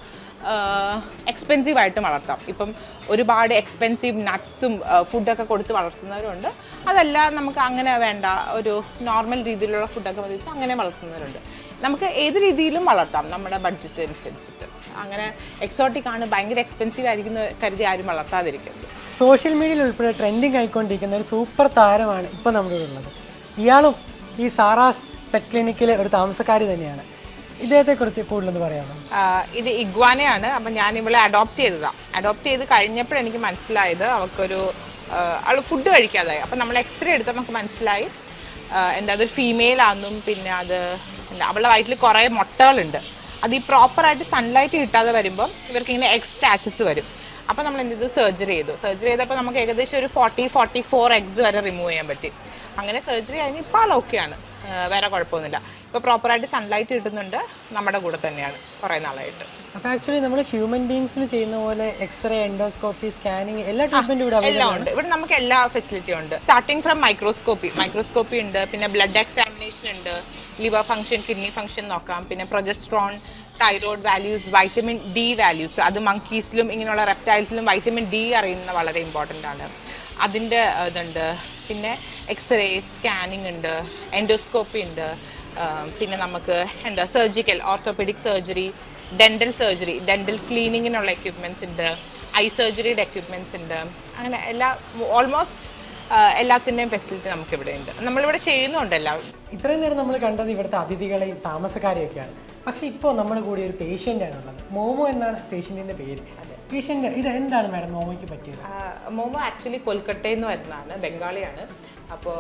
എക്സ്പെൻസീവ് ആയിട്ട് വളർത്താം. ഇപ്പം ഒരുപാട് എക്സ്പെൻസീവ് നട്ട്സും ഫുഡൊക്കെ കൊടുത്ത് വളർത്തുന്നവരുണ്ട്. അതല്ല നമുക്ക് അങ്ങനെ വേണ്ട. ഒരു നോർമൽ രീതിയിലുള്ള ഫുഡൊക്കെ മതി വെച്ചാൽ അങ്ങനെ വളർത്തുന്നവരുണ്ട്. നമുക്ക് ഏത് രീതിയിലും വളർത്താം നമ്മുടെ ബഡ്ജറ്റ് അനുസരിച്ചിട്ട്. അങ്ങനെ എക്സോട്ടിക് ആണ് ഭയങ്കര എക്സ്പെൻസീവ് ആയിരിക്കുന്ന കരുതി ആരും വളർത്താതിരിക്കരുത്. സോഷ്യൽ മീഡിയയിൽ ഉൾപ്പെടെ ട്രെൻഡിങ് ആയിക്കൊണ്ടിരിക്കുന്ന ഒരു സൂപ്പർ താരമാണ് ഇപ്പോൾ നമ്മുടെ ഉള്ളത്. ഇയാളും ഈ സാറാസ് പെറ്റ് ക്ലിനിക്കിലെ ഒരു താമസക്കാരി തന്നെയാണ്. ഇദ്ദേഹത്തെക്കുറിച്ച് കൂടുതലൊന്ന് പറയാമോ? ഇത് ഇഗ്വാനയാണ്. അപ്പം ഞാൻ ഇവളെ അഡോപ്റ്റ് ചെയ്തതാണ് അഡോപ്റ്റ് ചെയ്ത് കഴിഞ്ഞപ്പോഴെനിക്ക് മനസ്സിലായത് അവൾക്കൊരു അവൾ ഫുഡ് കഴിക്കാതായി. അപ്പം നമ്മൾ എക്സ്റേ എടുത്ത് നമുക്ക് മനസ്സിലായി. എന്താ അതൊരു ഫീമെയിൽ ആണെന്നും പിന്നെ അത് എന്താ അവളുടെ വയറ്റിൽ കുറേ മുട്ടകളുണ്ട്. അത് ഈ പ്രോപ്പറായിട്ട് സൺലൈറ്റ് കിട്ടാതെ വരുമ്പം ഇവർക്ക് ഇങ്ങനെ എക്സ് സ്റ്റാസിസ് വരും. അപ്പോൾ നമ്മൾ എന്ത് ചെയ്തു? സർജറി ചെയ്തു. സർജറി ചെയ്തപ്പോൾ നമുക്ക് ഏകദേശം ഒരു ഫോർട്ടി ഫോർട്ടി ഫോർ എഗ്സ് വരെ റിമൂവ് ചെയ്യാൻ പറ്റി. അങ്ങനെ സർജറി കഴിഞ്ഞ് ഇപ്പോൾ ആൾ ഓക്കെയാണ് വേറെ കുഴപ്പമൊന്നുമില്ല. ഇപ്പോൾ പ്രോപ്പറായിട്ട് സൺലൈറ്റ് കിട്ടുന്നുണ്ട് നമ്മുടെ കൂടെ തന്നെയാണ് കുറേ നാളായിട്ട്. അപ്പോൾ ആക്ച്വലി നമ്മൾ ഹ്യൂമൻ ബീങ്സിൽ ചെയ്യുന്ന പോലെ എക്സ്റേ എൻഡോസ്കോപ്പി സ്കാനിങ് എല്ലാ ട്രീറ്റ്മെന്റും ഇവിടെ എല്ലാം ഉണ്ട്. ഇവിടെ നമുക്ക് എല്ലാ ഫെസിലിറ്റിയും ഉണ്ട്. സ്റ്റാർട്ടിങ് ഫ്രം മൈക്രോസ്കോപ്പി മൈക്രോസ്കോപ്പി ഉണ്ട്. പിന്നെ ബ്ലഡ് എക്സാമിനേഷൻ ഉണ്ട്. ലിവർ ഫംഗ്ഷൻ കിഡ്നി ഫംഗ്ഷൻ നോക്കാം. പിന്നെ progesterone thyroid values vitamin D values അത് മങ്കീസിലും ഇങ്ങനെയുള്ള റെപ്റ്റൈൽസിലും വൈറ്റമിൻ ഡി അറിയുന്നത് വളരെ ഇമ്പോർട്ടന്റ് ആണ്. അതിന്റെ ഇതുണ്ട്. പിന്നെ എക്സ്റേ സ്കാനിങ് ഉണ്ട്. എൻഡോസ്കോപ്പി ഉണ്ട്. പിന്നെ നമുക്ക് എന്താ surgical orthopaedic surgery dental surgery dental ക്ലീനിങ്ങിനുള്ള equipments ഉണ്ട് ഐ സർജറിയുടെ എക്യുപ്മെന്റ്സ് ഉണ്ട്. അങ്ങനെ എല്ലാ ഓൾമോസ്റ്റ് എല്ലാത്തിന്റെയും ഫെസിലിറ്റി നമുക്ക് ഇവിടെ ഉണ്ട്. നമ്മളിവിടെ ചെയ്യുന്നുണ്ടല്ലോ. ഇത്രയും നേരം നമ്മൾ കണ്ടത് ഇവിടുത്തെ അതിഥികളെയും താമസക്കാരെയൊക്കെയാണ്. പക്ഷേ ഇപ്പോൾ നമ്മുടെ കൂടെ ഒരു പേഷ്യന്റ് ആണ് ഉള്ളത്. മോമോ എന്നാണ് പേഷ്യന്റിന്റെ പേര്. പേഷ്യന്റ് ഇത് എന്താണ് മാഡം മോമോയ്ക്ക് പറ്റിയത്? മോമോ ആക്ച്വലി കൊൽക്കട്ടയിൽ നിന്ന് വരുന്നതാണ് ബംഗാളിയാണ്. അപ്പോൾ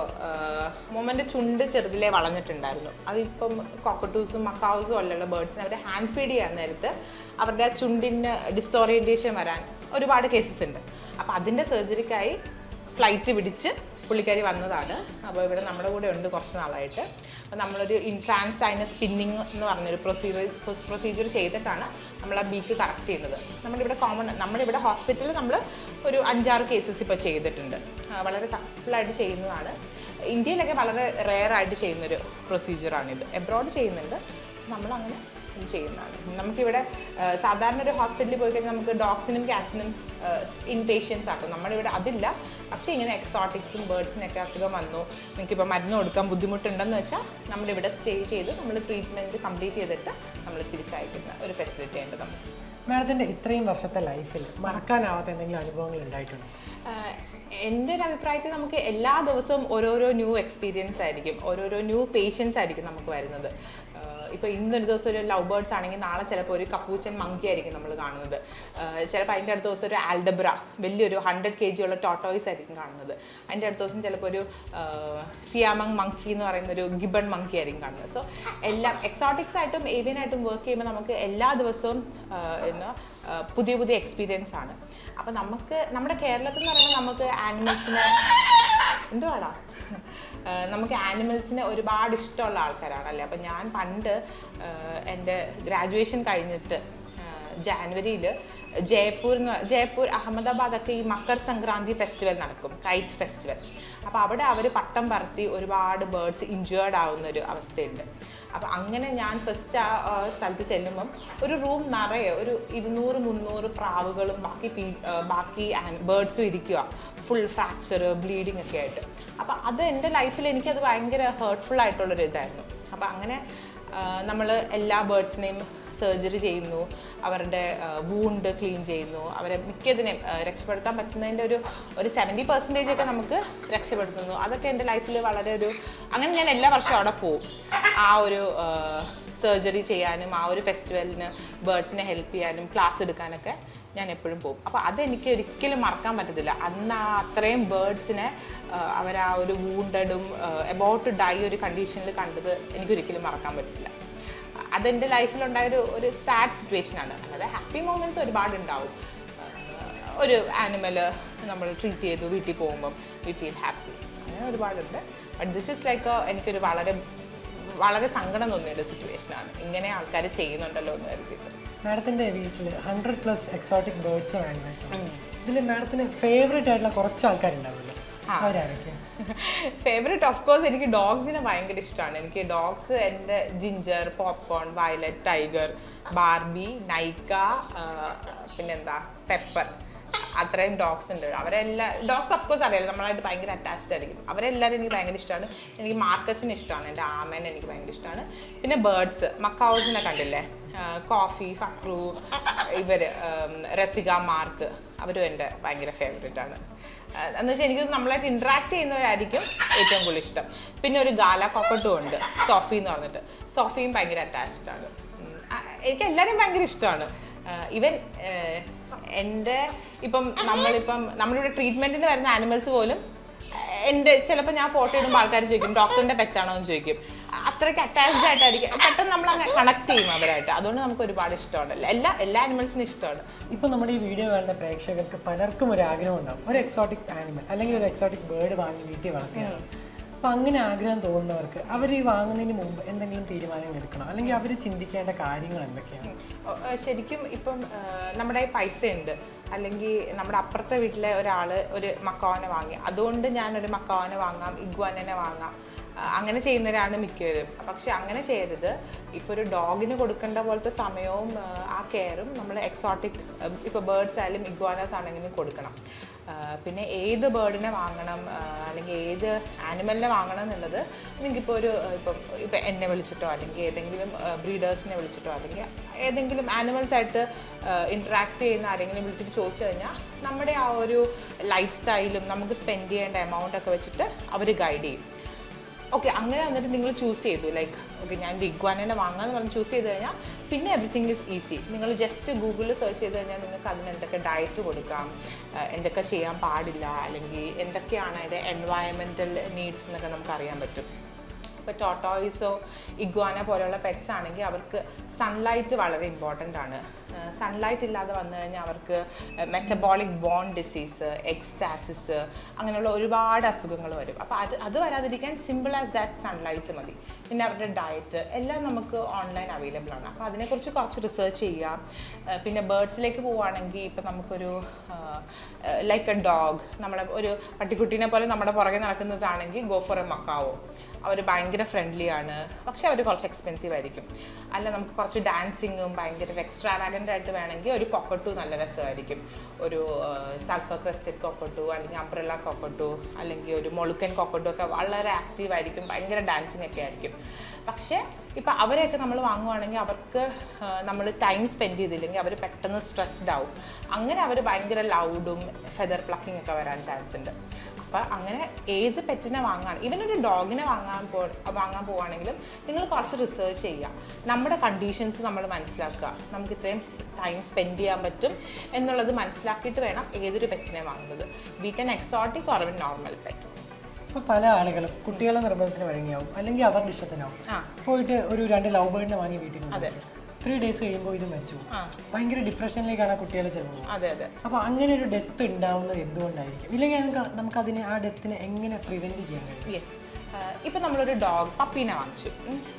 മോമന്റെ ചുണ്ട് ചെറുതിലെ വളഞ്ഞിട്ടുണ്ടായിരുന്നു. അതിപ്പം കോക്കട്ടൂസും മക്കാവൂസും അല്ലുള്ള ബേർഡ്സിന് അവരെ ഹാൻഡ് ഫീഡ് ചെയ്യാൻ നേരത്ത് അവരുടെ ചുണ്ടിന് ഡിസോറിയന്റേഷൻ വരാൻ ഒരുപാട് കേസസ് ഉണ്ട്. അപ്പോൾ അതിന്റെ സർജറിക്കായി ഫ്ലൈറ്റ് പിടിച്ച് പുള്ളിക്കാരി വന്നതാണ്. അപ്പോൾ ഇവിടെ നമ്മുടെ കൂടെ ഉണ്ട് കുറച്ച് നാളായിട്ട്. അപ്പോൾ നമ്മളൊരു ഇൻട്രാൻസ് അതിന് സ്പിന്നിങ് എന്ന് പറഞ്ഞൊരു പ്രൊസീജിയർ പ്രൊസീജിയർ ചെയ്തിട്ടാണ് നമ്മൾ ആ ബീക്ക് കറക്റ്റ് ചെയ്യുന്നത്. നമ്മളിവിടെ കോമൺ നമ്മളിവിടെ ഹോസ്പിറ്റലിൽ നമ്മൾ ഒരു അഞ്ചാറ് കേസസ് ഇപ്പോൾ ചെയ്തിട്ടുണ്ട്. വളരെ സക്സസ്ഫുൾ ആയിട്ട് ചെയ്യുന്നതാണ്. ഇന്ത്യയിലൊക്കെ വളരെ റെയർ ആയിട്ട് ചെയ്യുന്നൊരു പ്രൊസീജിയറാണിത് എബ്രോഡ് ചെയ്യുന്നുണ്ട്. നമ്മളങ്ങനെ ചെയ്യുന്നതാണ്. നമുക്കിവിടെ സാധാരണ ഒരു ഹോസ്പിറ്റലിൽ പോയി കഴിഞ്ഞാൽ നമുക്ക് ഡോഗ്സിനും ക്യാറ്റ്സിനും ഇൻ പേഷ്യൻസ് ആക്കും. നമ്മളിവിടെ അതില്ല. പക്ഷേ ഇങ്ങനെ എക്സോട്ടിക്സും ബേർഡ്സിനൊക്കെ അസുഖം വന്നു. നിങ്ങൾക്കിപ്പോൾ മരുന്ന് കൊടുക്കാൻ ബുദ്ധിമുട്ടുണ്ടെന്ന് വെച്ചാൽ നമ്മളിവിടെ സ്റ്റേ ചെയ്ത് നമ്മൾ ട്രീറ്റ്മെന്റ് കംപ്ലീറ്റ് ചെയ്തിട്ട് നമ്മൾ തിരിച്ചയക്കുന്ന ഒരു ഫെസിലിറ്റി ഉണ്ട് നമുക്ക്. മാഡത്തിന്റെ ഇത്രയും വർഷത്തെ ലൈഫിൽ മറക്കാനാവാത്ത എന്തെങ്കിലും അനുഭവങ്ങൾ ഉണ്ടായിട്ടുണ്ടോ? എന്റെ ഒരു അഭിപ്രായത്തിൽ നമുക്ക് എല്ലാ ദിവസവും ഓരോരോ ന്യൂ എക്സ്പീരിയൻസ് ആയിരിക്കും. ഓരോരോ ന്യൂ പേഷ്യൻസ് ആയിരിക്കും നമുക്ക് വരുന്നത്. ഇപ്പോൾ ഇന്നൊരു ദിവസം ഒരു ലവ് ബേർഡ്സ് ആണെങ്കിൽ നാളെ ചിലപ്പോൾ ഒരു കപ്പൂച്ചൻ മങ്കി ആയിരിക്കും നമ്മൾ കാണുന്നത്. ചിലപ്പോൾ അതിന്റെ അടുത്ത ദിവസം ഒരു ആൽഡബ്ര വലിയൊരു ഹൺഡ്രഡ് കെ ഉള്ള ടോട്ടോയ്സ് ആയിരിക്കും കാണുന്നത്. അതിന്റെ അടുത്ത ദിവസം ചിലപ്പോൾ ഒരു സിയാമങ് മങ്കി എന്ന് പറയുന്ന ഒരു ഗിബൺ മങ്കി ആയിരിക്കും കാണുന്നത്. സോ എല്ലാം എക്സോട്ടിക്സ് ആയിട്ടും ഏവിയൻ ആയിട്ടും വർക്ക് ചെയ്യുമ്പോൾ നമുക്ക് എല്ലാ ദിവസവും എന്നാ പുതിയ പുതിയ എക്സ്പീരിയൻസ് ആണ്. അപ്പം നമുക്ക് നമ്മുടെ കേരളത്തിൽ എന്ന് പറയുമ്പോൾ നമുക്ക് ആനിമൽസിനെ എന്തുവാടാ? (laughs) നമുക്ക് ആനിമൽസിനെ ഒരുപാട് ഇഷ്ടമുള്ള ആൾക്കാരാണല്ലേ? അപ്പം ഞാൻ പണ്ട് എന്റെ ഗ്രാജുവേഷൻ കഴിഞ്ഞിട്ട് ജാനുവരിയിൽ ജയ്പൂർ എന്ന് ജയ്പൂർ അഹമ്മദാബാദ് ഒക്കെ ഈ മക്കർ സംക്രാന്തി ഫെസ്റ്റിവൽ നടക്കും കൈറ്റ് ഫെസ്റ്റിവൽ. അപ്പോൾ അവിടെ അവർ പട്ടം പറത്തി ഒരുപാട് ബേർഡ്സ് ഇഞ്ചേർഡ് ആവുന്ന ഒരു അവസ്ഥയുണ്ട്. അപ്പോൾ അങ്ങനെ ഞാൻ ഫസ്റ്റ് ആ സ്ഥലത്ത് ചെല്ലുമ്പം ഒരു റൂം നിറയെ ഒരു ഇരുന്നൂറ് മുന്നൂറ് പ്രാവുകളും ബാക്കി പീ- ബാക്കി ബേർഡ്സും ഇരിക്കുക ഫുൾ ഫ്രാക്ചർ ബ്ലീഡിങ് ഒക്കെ ആയിട്ട്. അപ്പം അത് എന്റെ ലൈഫിൽ എനിക്കത് ഭയങ്കര ഹേർട്ട്ഫുൾ ആയിട്ടുള്ളൊരു ഇതായിരുന്നു അപ്പം അങ്ങനെ നമ്മൾ എല്ലാ ബേർഡ്സിനെയും സർജറി ചെയ്യുന്നു അവരുടെ വൂണ്ട് ക്ലീൻ ചെയ്യുന്നു അവരെ മിക്കതിനെയും രക്ഷപ്പെടുത്താൻ പറ്റുന്നതിന്റെ ഒരു ഒരു സെവന്റി പെർസെന്റേജ് ഒക്കെ നമുക്ക് രക്ഷപ്പെടുത്തുന്നു. അതൊക്കെ എന്റെ ലൈഫിൽ വളരെ ഒരു അങ്ങനെ ഞാൻ എല്ലാ വർഷവും അവിടെ പോവും. ആ ഒരു സർജറി ചെയ്യാനും ആ ഒരു ഫെസ്റ്റിവലിന് ബേർഡ്സിനെ ഹെൽപ്പ് ചെയ്യാനും ക്ലാസ് എടുക്കാനൊക്കെ ഞാൻ എപ്പോഴും പോകും അപ്പോൾ അതെനിക്ക് ഒരിക്കലും മറക്കാൻ പറ്റത്തില്ല. അന്ന് ആ അത്രയും ബേർഡ്സിനെ അവർ ആ ഒരു വൂണ്ടഡും എബൌട്ട് ഡൈ ഒരു കണ്ടീഷനിൽ കണ്ടത് എനിക്കൊരിക്കലും മറക്കാൻ പറ്റില്ല അതെന്റെ ലൈഫിലുണ്ടായ ഒരു ഒരു സാഡ് സിറ്റുവേഷനാണ് അല്ലാതെ ഹാപ്പി മൊമെന്റ്സ് ഒരുപാട് ഉണ്ടാവും ഒരു ആനിമൽ നമ്മൾ ട്രീറ്റ് ചെയ്തു വീട്ടിൽ പോകുമ്പം വി ഫീൽ ഹാപ്പി അങ്ങനെ ഒരുപാടുണ്ട്. ബട്ട് ദിസ് ഇസ് ലൈക്ക് എനിക്കൊരു വളരെ വളരെ സങ്കടം തോന്നിയ തോന്നിയൊരു സിറ്റുവേഷനാണ് ഇങ്ങനെ ആൾക്കാർ ചെയ്യുന്നുണ്ടല്ലോ എന്ന് കരുതിയിട്ട്. മാഡത്തിന്റെ വീട്ടിൽ ഹൺഡ്രഡ് പ്ലസ് എക്സോട്ടിക് ബേർഡ്സ് ആണ് ഇതിൽ മാഡത്തിന് ഫേവറേറ്റ് ആയിട്ടുള്ള കുറച്ച് ആൾക്കാരുണ്ടാവുമല്ലോ. അവരാരൊക്കെയാണ് ഫേവറേറ്റ് ഓഫ് കോഴ്സ് എനിക്ക് ഡോഗ്സിനെ ഭയങ്കര ഇഷ്ടമാണ് എനിക്ക് ഡോഗ്സ് എന്റെ ginger popcorn violet tiger Barbie Nykaa പിന്നെന്താ പെപ്പർ അത്രയും ഡോഗ്സ് ഉണ്ട്. അവരെല്ലാം ഡോഗ്സ് ഓഫ് കോഴ്സ് അറിയാലോ നമ്മളായിട്ട് ഭയങ്കര അറ്റാച്ച്ഡ് ആയിരിക്കും. അവരെല്ലാവരും എനിക്ക് ഭയങ്കര ഇഷ്ടമാണ് എനിക്ക് മാർക്കസിന് ഇഷ്ടമാണ് എന്റെ ആമേനെ എനിക്ക് ഭയങ്കര ഇഷ്ടമാണ് പിന്നെ ബേർഡ്സ് മക്കാവൂസിനെ കണ്ടില്ലേ? കോഫി ഫക്രു ഇവർ റസിക മാർക്ക് അവരും എന്റെ ഭയങ്കര ഫേവറേറ്റ് ആണ്. എന്ന് വെച്ചാൽ എനിക്ക് നമ്മളായിട്ട് ഇൻട്രാക്ട് ചെയ്യുന്നവരായിരിക്കും ഏറ്റവും കൂടുതൽ ഇഷ്ടം. പിന്നെ ഒരു ഗാല കൊക്കട്ടും ഉണ്ട് സോഫി എന്ന് പറഞ്ഞിട്ട്. സോഫിയും ഭയങ്കര അറ്റാച്ച്ഡ് ആണ്. എനിക്ക് എല്ലാവരും ഭയങ്കര ഇഷ്ടമാണ്. ഈവൻ എന്റെ ഇപ്പം നമ്മളിപ്പം നമ്മളിവിടെ ട്രീറ്റ്മെന്റിന് വരുന്ന ആനിമൽസ് പോലും എന്റെ ചിലപ്പോൾ ഞാൻ ഫോട്ടോ ഇടുമ്പോൾ ആൾക്കാർ ചോദിക്കും ഡോക്ടറിന്റെ പെറ്റാണോ? എന്ന് ചോദിക്കും. അത്രയ്ക്ക് അറ്റാച്ച്ഡ് ആയിട്ടായിരിക്കും. പെട്ടെന്ന് നമ്മൾ അങ്ങ് കണക്ട് ചെയ്യും അവരായിട്ട്. അതുകൊണ്ട് നമുക്ക് ഒരുപാട് ഇഷ്ടമാണ്. എല്ലാ എല്ലാ ആനിമൽസിനും ഇഷ്ടമാണ്. ഇപ്പൊ നമ്മുടെ ഈ വീഡിയോ കാണുന്ന പ്രേക്ഷകർക്ക് പലർക്കും ഒരു ആഗ്രഹം ഉണ്ടാവും. ഒരു എക്സോട്ടിക് ആനിമൽ അല്ലെങ്കിൽ ഒരു എക്സോട്ടിക് ബേർഡ് വാങ്ങി വീട്ടിൽ വളർത്തുക അപ്പൊ അങ്ങനെ ആഗ്രഹം തോന്നുന്നവർക്ക് അവർ ഈ വാങ്ങുന്നതിന് മുമ്പ് എന്തെങ്കിലും തീരുമാനങ്ങൾ എടുക്കണം. അല്ലെങ്കിൽ അവർ ചിന്തിക്കേണ്ട കാര്യങ്ങൾ എന്തൊക്കെയാണ്? ശരിക്കും ഇപ്പം നമ്മുടെ പൈസ ഉണ്ട് അല്ലെങ്കിൽ നമ്മുടെ അപ്പുറത്തെ വീട്ടിലെ ഒരാൾ ഒരു മക്കാവനെ വാങ്ങി. അതുകൊണ്ട് ഞാൻ ഒരു മക്കാവനെ വാങ്ങാം ഇഗ്വാനനെ വാങ്ങാം. അങ്ങനെ ചെയ്യുന്നവരാണ് മിക്കവരും. പക്ഷെ അങ്ങനെ ചെയ്യരുത്. ഇപ്പോൾ ഒരു ഡോഗിന് കൊടുക്കേണ്ട പോലത്തെ സമയവും ആ, കെയറും നമ്മൾ എക്സോട്ടിക് ഇപ്പോൾ ബേർഡ്സ് ആയാലും ഇഗ്വാനസ് ആണെങ്കിലും കൊടുക്കണം. പിന്നെ ഏത് ബേർഡിനെ വാങ്ങണം അല്ലെങ്കിൽ ഏത് ആനിമലിനെ വാങ്ങണം എന്നുള്ളത് നിങ്ങൾക്കിപ്പോൾ ഒരു ഇപ്പം ഇപ്പം എന്നെ വിളിച്ചിട്ടോ അല്ലെങ്കിൽ ഏതെങ്കിലും ബ്രീഡേഴ്സിനെ വിളിച്ചിട്ടോ അല്ലെങ്കിൽ ഏതെങ്കിലും ആനിമൽസ് ആയിട്ട് ഇൻട്രാക്ട് ചെയ്യുന്ന ആരെങ്കിലും വിളിച്ചിട്ട് ചോദിച്ചു കഴിഞ്ഞാൽ നമ്മുടെ ആ ഒരു ലൈഫ് സ്റ്റൈലും നമുക്ക് സ്പെൻഡ് ചെയ്യേണ്ട എമൗണ്ട് ഒക്കെ വെച്ചിട്ട് അവർ ഗൈഡ് ചെയ്യും. ഓക്കെ അങ്ങനെ വന്നിട്ട് നിങ്ങൾ ചൂസ് ചെയ്തു ലൈക്ക് ഓക്കെ ഞാൻ വിഗ്വാനെ വാങ്ങാമെന്ന് പറഞ്ഞ് ചൂസ് ചെയ്ത് കഴിഞ്ഞാൽ പിന്നെ എവറിത്തിങ് ഈസ് ഈസി നിങ്ങൾ ജസ്റ്റ് ഗൂഗിളിൽ സെർച്ച് ചെയ്ത് കഴിഞ്ഞാൽ നിങ്ങൾക്ക് അതിന് എന്തൊക്കെ ഡയറ്റ് കൊടുക്കാം എന്തൊക്കെ ചെയ്യാൻ പാടില്ല അല്ലെങ്കിൽ എന്തൊക്കെയാണ് അതിന്റെ എൻവയറമെന്റൽ നീഡ്സ് എന്നൊക്കെ നമുക്ക് അറിയാൻ പറ്റും. ഇപ്പോൾ ടോട്ടോയിസോ ഇഗ്വാന പോലെയുള്ള പെറ്റ്സ് ആണെങ്കിൽ അവർക്ക് സൺലൈറ്റ് വളരെ ഇമ്പോർട്ടന്റ് ആണ്. സൺലൈറ്റ് ഇല്ലാതെ വന്നു കഴിഞ്ഞാൽ അവർക്ക് മെറ്റബോളിക് ബോൺ ഡിസീസ് എക്സ്റ്റാസിസ് അങ്ങനെയുള്ള ഒരുപാട് അസുഖങ്ങൾ വരും. അപ്പോൾ അത് അത് വരാതിരിക്കാൻ സിമ്പിൾ ആസ് ദാറ്റ് സൺലൈറ്റ് മതി. പിന്നെ അവരുടെ ഡയറ്റ് എല്ലാം നമുക്ക് ഓൺലൈൻ അവൈലബിൾ ആണ്. അപ്പോൾ അതിനെക്കുറിച്ച് കുറച്ച് റിസർച്ച് ചെയ്യുക. ഏഹ് പിന്നെ ബേർഡ്സിലേക്ക് പോവുകയാണെങ്കിൽ ഇപ്പം നമുക്കൊരു ലൈക്ക് എ ഡോഗ് നമ്മളെ ഒരു പട്ടിക്കുട്ടീനെ പോലെ നമ്മുടെ പുറകെ നടക്കുന്നതാണെങ്കിൽ ഗോ ഫോർ എ മക്കാവോ അവർ ഭയങ്കര ഫ്രണ്ട്ലി ആണ്. പക്ഷെ അവർ കുറച്ച് എക്സ്പെൻസീവ് ആയിരിക്കും. അല്ല നമുക്ക് കുറച്ച് ഡാൻസിങ്ങും ഭയങ്കര എക്സ്ട്രാവാഗന്റ് ആയിട്ട് വേണമെങ്കിൽ ഒരു കൊക്കട്ടു നല്ല രസമായിരിക്കും. ഒരു സൾഫർ ക്രസ്റ്റഡ് കൊക്കട്ടു അല്ലെങ്കിൽ അംബ്രല്ല കൊക്കട്ടു അല്ലെങ്കിൽ ഒരു മൊളുക്കൻ കൊക്കട്ടു ഒക്കെ വളരെ ആക്റ്റീവ് ആയിരിക്കും. ഭയങ്കര ഡാൻസിങ് ഒക്കെ ആയിരിക്കും. പക്ഷേ ഇപ്പം അവരെയൊക്കെ നമ്മൾ വാങ്ങുവാണെങ്കിൽ അവർക്ക് നമ്മൾ ടൈം സ്പെൻഡ് ചെയ്തില്ലെങ്കിൽ അവർ പെട്ടെന്ന് സ്ട്രെസ്ഡ് ആവും. അങ്ങനെ അവർ ഭയങ്കര ലൗഡും ഫെദർ പ്ലക്കിംഗ് ഒക്കെ വരാൻ ചാൻസ് ഉണ്ട്. അപ്പം അങ്ങനെ ഏത് പെറ്റിനെ വാങ്ങാൻ ഇവൻ ഒരു ഡോഗിനെ വാങ്ങാൻ പോ വാങ്ങാൻ പോവുകയാണെങ്കിലും നിങ്ങൾ കുറച്ച് റിസർച്ച് ചെയ്യുക. നമ്മുടെ കണ്ടീഷൻസ് നമ്മൾ മനസ്സിലാക്കുക. നമുക്ക് ഇത്രയും ടൈം സ്പെൻഡ് ചെയ്യാൻ പറ്റും എന്നുള്ളത് മനസ്സിലാക്കിയിട്ട് വേണം ഏതൊരു പെറ്റിനെ വാങ്ങുന്നത്. Be it an exotic or an normal pet ഇപ്പൊ പല ആളുകളും കുട്ടികളെ നിർബന്ധത്തിന് വഴങ്ങിയാവും അല്ലെങ്കിൽ അവരുടെ ഇഷ്ടത്തിനാവും. പോയിട്ട് ഒരു രണ്ട് ലവ് ബേർഡിനെ വാങ്ങി വീട്ടിൽ അതെ. ത്രീ ഡേയ്സ് കഴിയുമ്പോൾ ഇത് മരിച്ചു. ഭയങ്കര ഡിപ്രഷനിലേക്കാണ് ആ കുട്ടികളെ ചെല്ലുന്നത് അതെ അതെ. അപ്പൊ അങ്ങനെ ഒരു ഡെത്ത് ഉണ്ടാവുന്നത് എന്തുകൊണ്ടായിരിക്കും? ഇല്ലെങ്കിൽ നമുക്ക് അതിനെ ആ ഡെത്തിനെ എങ്ങനെ പ്രിവെന്റ് ചെയ്യാൻ കഴിയും? യെസ് ഇപ്പം നമ്മളൊരു ഡോഗ് പപ്പീനെ വാങ്ങിച്ചു.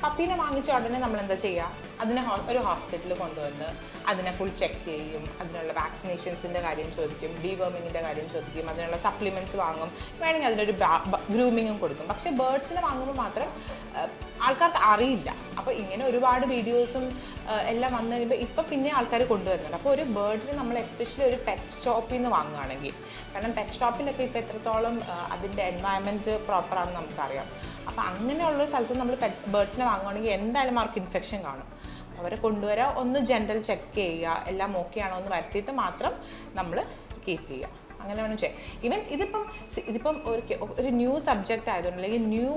പപ്പീനെ വാങ്ങിച്ച ഉടനെ നമ്മൾ എന്താ ചെയ്യുക അതിനെ ഒരു ഹോസ്പിറ്റലിൽ കൊണ്ടുവന്ന് അതിനെ ഫുൾ ചെക്ക് ചെയ്യും. അതിനുള്ള വാക്സിനേഷൻസിന്റെ കാര്യം ചോദിക്കും ഡീവേമിങ്ങിന്റെ കാര്യം ചോദിക്കും അതിനുള്ള സപ്ലിമെന്റ്സ് വാങ്ങും. വേണമെങ്കിൽ അതിനൊരു ഗ്രൂമിങ്ങും കൊടുക്കും. പക്ഷേ ബേർഡ്സിനെ വാങ്ങുമ്പോൾ മാത്രം ആൾക്കാർക്ക് അറിയില്ല. അപ്പോൾ ഇങ്ങനെ ഒരുപാട് വീഡിയോസും എല്ലാം വന്നു കഴിയുമ്പോൾ ഇപ്പോൾ പിന്നെ ആൾക്കാർ കൊണ്ടുവരുന്നുണ്ട്. അപ്പോൾ ഒരു ബേർഡിന് നമ്മൾ എസ്പെഷ്യലി ഒരു പെറ്റ് ഷോപ്പിൽ നിന്ന് വാങ്ങുകയാണെങ്കിൽ കാരണം പെറ്റ് ഷോപ്പിലൊക്കെ ഇപ്പോൾ എത്രത്തോളം അതിന്റെ എൻവയൺമെന്റ് പ്രോപ്പറാണെന്ന് നമുക്കറിയാം. അപ്പോൾ അങ്ങനെയുള്ള സ്ഥലത്ത് നമ്മൾ പെറ്റ് ബേർഡ്സിനെ വാങ്ങുകയാണെങ്കിൽ എന്തായാലും അവർക്ക് ഇൻഫെക്ഷൻ കാണും. അവരെ കൊണ്ടുവരാൻ ഒന്ന് ജനറൽ ചെക്ക് ചെയ്യുക എല്ലാം ഓക്കെ ആണോ എന്ന് വരുത്തിയിട്ട് മാത്രം നമ്മൾ കീപ്പ് ചെയ്യുക. അങ്ങനെ വേണം ചെയ്യാം ഈവൻ ഇതിപ്പം ഇതിപ്പം ഒരു ഒരു ന്യൂ സബ്ജക്റ്റ് ആയതുകൊണ്ട് അല്ലെങ്കിൽ ന്യൂ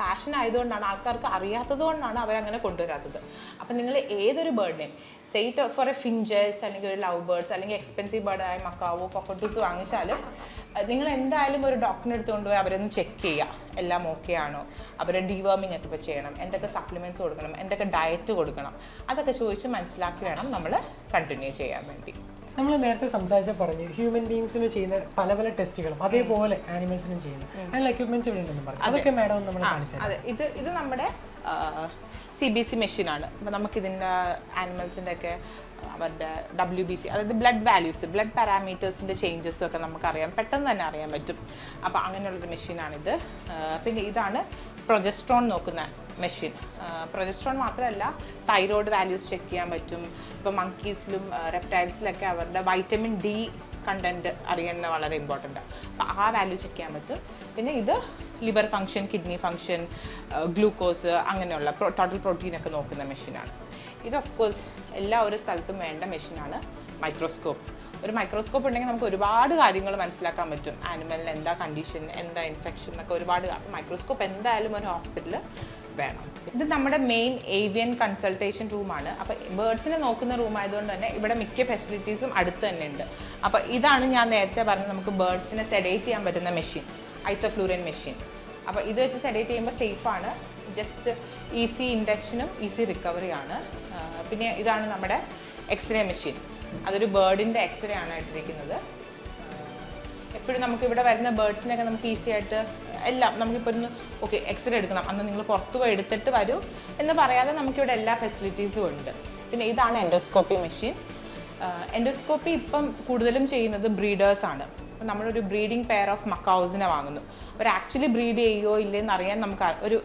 പാഷൻ ആയതുകൊണ്ടാണ് ആൾക്കാർക്ക് അറിയാത്തത് കൊണ്ടാണ് അവരങ്ങനെ കൊണ്ടുവരാത്തത്. അപ്പം നിങ്ങൾ ഏതൊരു ബേർഡിനെയും സെയ്റ്റ് ഫോർ എ ഫിഞ്ചേഴ്സ് അല്ലെങ്കിൽ ഒരു ലവ് ബേർഡ്സ് അല്ലെങ്കിൽ എക്സ്പെൻസീവ് ബേർഡായ മക്കാവോ കൊക്കട്ടൂസ് വാങ്ങിച്ചാലും നിങ്ങൾ എന്തായാലും ഒരു ഡോക്ടറിനെ എടുത്തുകൊണ്ട് പോയി അവരൊന്ന് ചെക്ക് ചെയ്യുക. എല്ലാം ഓക്കെ ആണോ? അവരെ ഡീവേമിംഗ് ഒക്കെ ഇപ്പോൾ ചെയ്യണം. എന്തൊക്കെ സപ്ലിമെന്റ്സ് കൊടുക്കണം? എന്തൊക്കെ ഡയറ്റ് കൊടുക്കണം? അതൊക്കെ ചോദിച്ച് മനസ്സിലാക്കി വേണം നമ്മൾ കണ്ടിന്യൂ ചെയ്യാൻ വേണ്ടി. നമ്മൾ നേരത്തെ സംസാരിച്ച പറഞ്ഞു ഹ്യൂമൻ ബീങ്സിന് ചെയ്യുന്ന പല പല ടെസ്റ്റുകളും അതേപോലെ ആനിമൽസിനും ചെയ്യുന്നു അതിനുള്ള എക്യുപ്മെന്റ്സ് ഇവിടെ ഉണ്ടെന്ന് പറഞ്ഞു. അതൊക്കെ മാഡം നമ്മൾ കാണിച്ചത് അതെ. ഇത് ഇത് നമ്മുടെ സി ബി സി മെഷീനാണ് അപ്പോൾ നമുക്കിതിന്റെ ആനിമൽസിന്റെ ഒക്കെ അവരുടെ ഡബ്ല്യു ബി സി അതായത് ബ്ലഡ് വാല്യൂസ് ബ്ലഡ് പാരാമീറ്റേഴ്സിന്റെ ചേഞ്ചസും ഒക്കെ നമുക്കറിയാം. പെട്ടെന്ന് തന്നെ അറിയാൻ പറ്റും. അപ്പോൾ അങ്ങനെയുള്ളൊരു മെഷീനാണിത് പിന്നെ ഇതാണ് പ്രൊജസ്ട്രോൺ നോക്കുന്ന മെഷീൻ പ്രൊജസ്ട്രോൺ മാത്രമല്ല തൈറോയ്ഡ് വാല്യൂസ് ചെക്ക് ചെയ്യാൻ പറ്റും. ഇപ്പോൾ മങ്കീസിലും റെപ്റ്റൈൽസിലൊക്കെ അവരുടെ വൈറ്റമിൻ ഡി കണ്ടന്റ് അറിയുന്നത് വളരെ ഇമ്പോർട്ടന്റ് അപ്പോൾ ആ വാല്യൂ ചെക്ക് ചെയ്യാൻ പറ്റും. പിന്നെ ഇത് liver function kidney function glucose അങ്ങനെയുള്ള ടോട്ടൽ പ്രോട്ടീനൊക്കെ നോക്കുന്ന മെഷീനാണ് ഇത് ഓഫ് കോഴ്സ് എല്ലാ ഒരു സ്ഥലത്തും വേണ്ട മെഷീനാണ് മൈക്രോസ്കോപ്പ് ഒരു മൈക്രോസ്കോപ്പ് ഉണ്ടെങ്കിൽ നമുക്ക് ഒരുപാട് കാര്യങ്ങൾ മനസ്സിലാക്കാൻ പറ്റും. ആനിമലിന് എന്താ കണ്ടീഷൻ എന്താ ഇൻഫെക്ഷൻ എന്നൊക്കെ ഒരുപാട് മൈക്രോസ്കോപ്പ് എന്തായാലും ഒരു ഹോസ്പിറ്റലിൽ വേണം. ഇത് നമ്മുടെ മെയിൻ ഏവിയൻ കൺസൾട്ടേഷൻ റൂമാണ് അപ്പോൾ ബേർഡ്സിനെ നോക്കുന്ന റൂം ആയതുകൊണ്ട് തന്നെ ഇവിടെ മിക്ക ഫെസിലിറ്റീസും അടുത്ത് തന്നെ ഉണ്ട്. അപ്പോൾ ഇതാണ് ഞാൻ നേരത്തെ പറഞ്ഞത് നമുക്ക് ബേർഡ്സിനെ സെഡേറ്റ് ചെയ്യാൻ പറ്റുന്ന മെഷീൻ ഐസഫ്ലൂറിയൻ മെഷീൻ അപ്പോൾ ഇത് വെച്ച് സെഡേറ്റ് ചെയ്യുമ്പോൾ സേഫാണ് ജസ്റ്റ് ഈസി ഇൻഡക്ഷനും ഈസി റിക്കവറിയാണ് പിന്നെ ഇതാണ് നമ്മുടെ എക്സ്റേ മെഷീൻ അതൊരു ബേർഡിന്റെ എക്സ്റേ ആണ് ഇട്ടിരിക്കുന്നത്. എപ്പോഴും നമുക്ക് ഇവിടെ വരുന്ന ബേർഡ്സിനൊക്കെ നമുക്ക് ഈസി ആയിട്ട് എല്ലാം നമുക്കിപ്പോൾ ഒന്ന് ഓക്കെ എക്സ്റേ എടുക്കണം. അന്ന് നിങ്ങൾ പുറത്ത് പോയി എടുത്തിട്ട് വരൂ എന്ന് പറയാതെ നമുക്കിവിടെ എല്ലാ ഫെസിലിറ്റീസും ഉണ്ട്. പിന്നെ ഇതാണ് എൻഡോസ്കോപ്പി മെഷീൻ എൻഡോസ്കോപ്പി ഇപ്പം കൂടുതലും ചെയ്യുന്നത് ബ്രീഡേഴ്സാണ് നമ്മളൊരു ബ്രീഡിംഗ് പെയർ ഓഫ് മക്കൗസിനെ വാങ്ങുന്നു. അവർ ആക്ച്വലി ബ്രീഡ് ചെയ്യുമോ ഇല്ലയെന്ന് അറിയാൻ നമുക്ക് ഒരു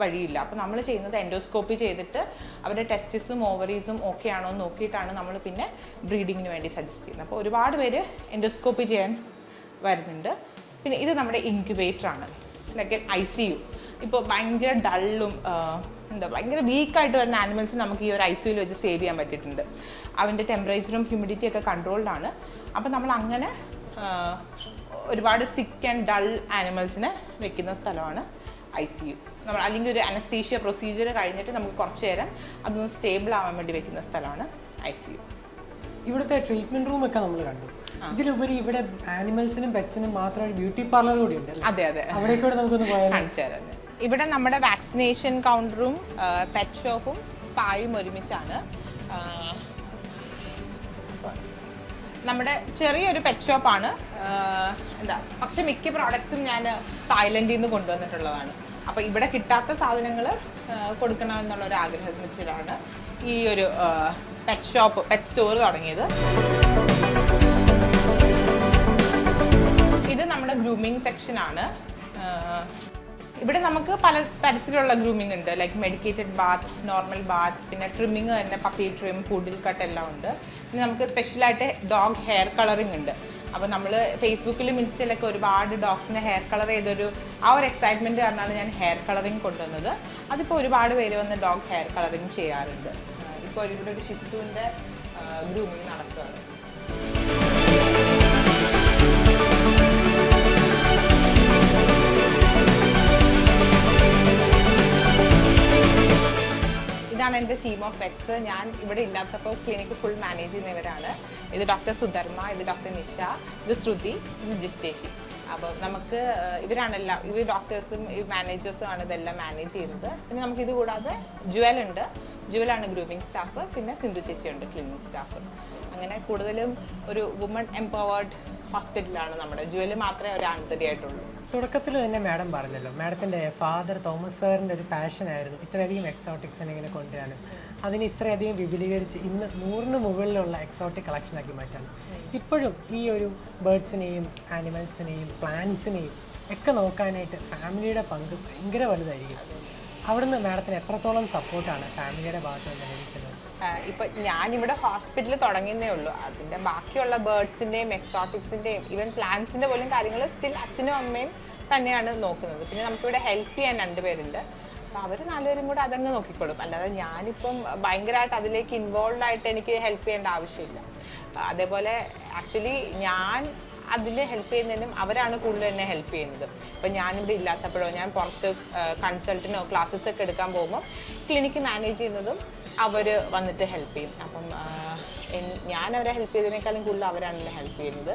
വഴിയില്ല. അപ്പോൾ നമ്മൾ ചെയ്യുന്നത് എൻഡോസ്കോപ്പി ചെയ്തിട്ട് അവരുടെ ടെസ്റ്റിസും ഓവറീസും ഓക്കെ ആണോ എന്ന് നോക്കിയിട്ടാണ് നമ്മൾ പിന്നെ ബ്രീഡിങ്ങിന് വേണ്ടി സജസ്റ്റ് ചെയ്യുന്നത്. അപ്പോൾ ഒരുപാട് പേര് എൻഡോസ്കോപ്പി ചെയ്യാൻ വരുന്നുണ്ട്. പിന്നെ ഇത് നമ്മുടെ ഇൻക്യുബേറ്റർ ആണ്. ലൈക്ക് ഐ സി യു ഇപ്പോൾ ഭയങ്കര ഡള്ളും എന്താ ഭയങ്കര വീക്കായിട്ട് വരുന്ന ആനിമൽസ് നമുക്ക് ഈ ഒരു ഐ സിയുയിൽ വെച്ച് സേവ് ചെയ്യാൻ പറ്റിയിട്ടുണ്ട്. അവന്റെ ടെമ്പറേച്ചറും ഹ്യൂമിഡിറ്റി ഒക്കെ കൺട്രോൾഡ് ആണ്. അപ്പോൾ നമ്മൾ അങ്ങനെ ഒരുപാട് സിക്ക് ആൻഡ് ഡൾ ആനിമൽസിനെ വെക്കുന്ന സ്ഥലമാണ് ഐ സി യു നമ്മൾ അല്ലെങ്കിൽ ഒരു അനസ്തീഷ്യ പ്രൊസീജിയർ കഴിഞ്ഞിട്ട് നമുക്ക് കുറച്ച് നേരം അതൊന്ന് സ്റ്റേബിൾ ആവാൻ വേണ്ടി വെക്കുന്ന സ്ഥലമാണ് ഐ സി യു ഇവിടുത്തെ ട്രീറ്റ്മെന്റ് റൂം ഒക്കെ നമ്മൾ കണ്ടു. ഇതിലുപരി ഇവിടെ ആനിമൽസിനും പെറ്റ്സിനും മാത്രമായി ബ്യൂട്ടി പാർലർ കൂടി ഉണ്ട് അതെ അതെ. അവിടെ കൂടെ നമുക്കൊന്ന് പോയാൽ കാണിച്ചു തരാം ഇവിടെ നമ്മുടെ വാക്സിനേഷൻ കൗണ്ടറും പെറ്റ് ഷോപ്പും സ്പായും ഒരുമിച്ചാണ്. നമ്മുടെ ചെറിയൊരു പെറ്റ് ഷോപ്പാണ് എന്താ പക്ഷെ മിക്ക പ്രോഡക്ട്സും ഞാൻ തായ്ലൻഡിൽ നിന്ന് കൊണ്ടുവന്നിട്ടുള്ളതാണ്. അപ്പോൾ ഇവിടെ കിട്ടാത്ത സാധനങ്ങൾ കൊടുക്കണം എന്നുള്ള ഒരു ആഗ്രഹം വെച്ചിട്ടാണ് ഈ ഒരു പെറ്റ് ഷോപ്പ് പെറ്റ് സ്റ്റോർ തുടങ്ങിയത്. ഇത് നമ്മുടെ ഗ്രൂമിങ് സെക്ഷൻ ആണ്. ഇവിടെ നമുക്ക് പല തരത്തിലുള്ള ഗ്രൂമിംഗ് ഉണ്ട്. Like medicated bath normal bath പിന്നെ ട്രിമ്മിങ് തന്നെ പപ്പി ട്രിം പൂഡിൽ കട്ട് എല്ലാം ഉണ്ട്. പിന്നെ നമുക്ക് സ്പെഷ്യലായിട്ട് ഡോഗ് ഹെയർ കളറിംഗ് ഉണ്ട്. അപ്പോൾ നമ്മൾ ഫേസ്ബുക്കിലും ഇൻസ്റ്റയിലൊക്കെ ഒരുപാട് ഡോഗ്സിനെ ഹെയർ കളർ ചെയ്തൊരു ആ ഒരു എക്സൈറ്റ്മെന്റ് കാരണമാണ് ഞാൻ ഹെയർ കളറിങ് കൊണ്ടുവന്നത്. അതിപ്പോൾ ഒരുപാട് പേര് വന്ന് ഡോഗ് ഹെയർ കളറിങ് ചെയ്യാറുണ്ട്. ഇപ്പോൾ ഇവിടെ ഒരു ഷിപ്സുവിന്റെ ഗ്രൂമിങ് നടക്കുകയാണ് ഇതാണ് എന്റെ ടീം ഓഫ് വെറ്റ്സ് ഞാൻ ഇവിടെ ഇല്ലാത്തപ്പോൾ ക്ലിനിക്ക് ഫുൾ മാനേജ് ചെയ്യുന്നവരാണ്. ഇത് ഡോക്ടർ സുധർമ്മ ഇത് ഡോക്ടർ നിഷ ഇത് ശ്രുതി ഇത് ജിസ്റ്റേശി അപ്പോൾ നമുക്ക് ഇവരാണെല്ലാം ഇവർ ഡോക്ടേഴ്സും ഈ മാനേജേഴ്സും ആണ് ഇതെല്ലാം മാനേജ് ചെയ്യുന്നത്. പിന്നെ നമുക്ക് ഇത് കൂടാതെ ജുവൽ ഉണ്ട്. ജുവലാണ് ഗ്രൂമിങ് സ്റ്റാഫ് പിന്നെ സിന്ധു ചേച്ചിയുണ്ട് ക്ലീനിങ് സ്റ്റാഫ് അങ്ങനെ കൂടുതലും ഒരു വുമൺ എംപവേർഡ് ഹോസ്പിറ്റലാണ് നമ്മുടെ. ജുവൽ മാത്രമേ ഒരു ആൺതരിയായിട്ടുള്ളൂ തുടക്കത്തിൽ തന്നെ മാഡം പറഞ്ഞല്ലോ മാഡത്തിന്റെ ഫാദർ തോമസ് സാറിന്റെ ഒരു പാഷൻ ആയിരുന്നു. ഇത്രയധികം എക്സോട്ടിക്സിനെ ഇങ്ങനെ കൊണ്ടുവരാനും അതിന് ഇത്രയധികം വിപുലീകരിച്ച് ഇന്ന് നൂറിന് മുകളിലുള്ള എക്സോട്ടിക് കളക്ഷൻ ആക്കി മാറ്റാനും ഇപ്പോഴും ഈ ഒരു ബേർഡ്സിനെയും ആനിമൽസിനെയും പ്ലാന്റ്സിനെയും ഒക്കെ നോക്കാനായിട്ട് ഫാമിലിയുടെ പങ്ക് ഭയങ്കര വലുതായിരിക്കും. അവിടുന്ന് മാഡത്തിന് എത്രത്തോളം സപ്പോർട്ടാണ് ഫാമിലിയുടെ ഭാഗത്ത് നിന്ന് ലഭിക്കുന്നത്? ഇപ്പൊ ഞാനിവിടെ ഹോസ്പിറ്റലിൽ തുടങ്ങുന്നേ ഉള്ളൂ. അതിന്റെ ബാക്കിയുള്ള ബേർഡ്സിന്റെയും എക്സോട്ടിക്സിന്റെയും ഈവൻ പ്ലാന്റ്സിന്റെ പോലും കാര്യങ്ങൾ സ്റ്റിൽ അച്ഛനും അമ്മയും തന്നെയാണ് നോക്കുന്നത്. പിന്നെ നമുക്കിവിടെ ഹെൽപ്പ് ചെയ്യാൻ രണ്ടുപേരുണ്ട് അപ്പോൾ അവർ നാലുപേരും കൂടെ അതങ്ങ് നോക്കിക്കോളും. അല്ലാതെ ഞാനിപ്പം ഭയങ്കരമായിട്ട് അതിലേക്ക് ഇൻവോൾവ് ആയിട്ട് എനിക്ക് ഹെൽപ്പ് ചെയ്യേണ്ട ആവശ്യമില്ല. അതേപോലെ ആക്ച്വലി ഞാൻ അതിനെ ഹെൽപ്പ് ചെയ്യുന്നതിനും അവരാണ് കൂടുതൽ എന്നെ ഹെൽപ്പ് ചെയ്യുന്നത്. ഇപ്പം ഞാനിവിടെ ഇല്ലാത്തപ്പോഴോ ഞാൻ പുറത്ത് കൺസൾട്ടിനോ ക്ലാസ്സസ് ഒക്കെ എടുക്കാൻ പോകുമ്പോൾ ക്ലിനിക്ക് മാനേജ് ചെയ്യുന്നതും അവർ വന്നിട്ട് ഹെൽപ്പ് ചെയ്യും. അപ്പം ഞാൻ അവരെ ഹെൽപ്പ് ചെയ്തതിനേക്കാളും കൂടുതൽ അവരാണ് എന്നെ ഹെൽപ്പ് ചെയ്യുന്നത്.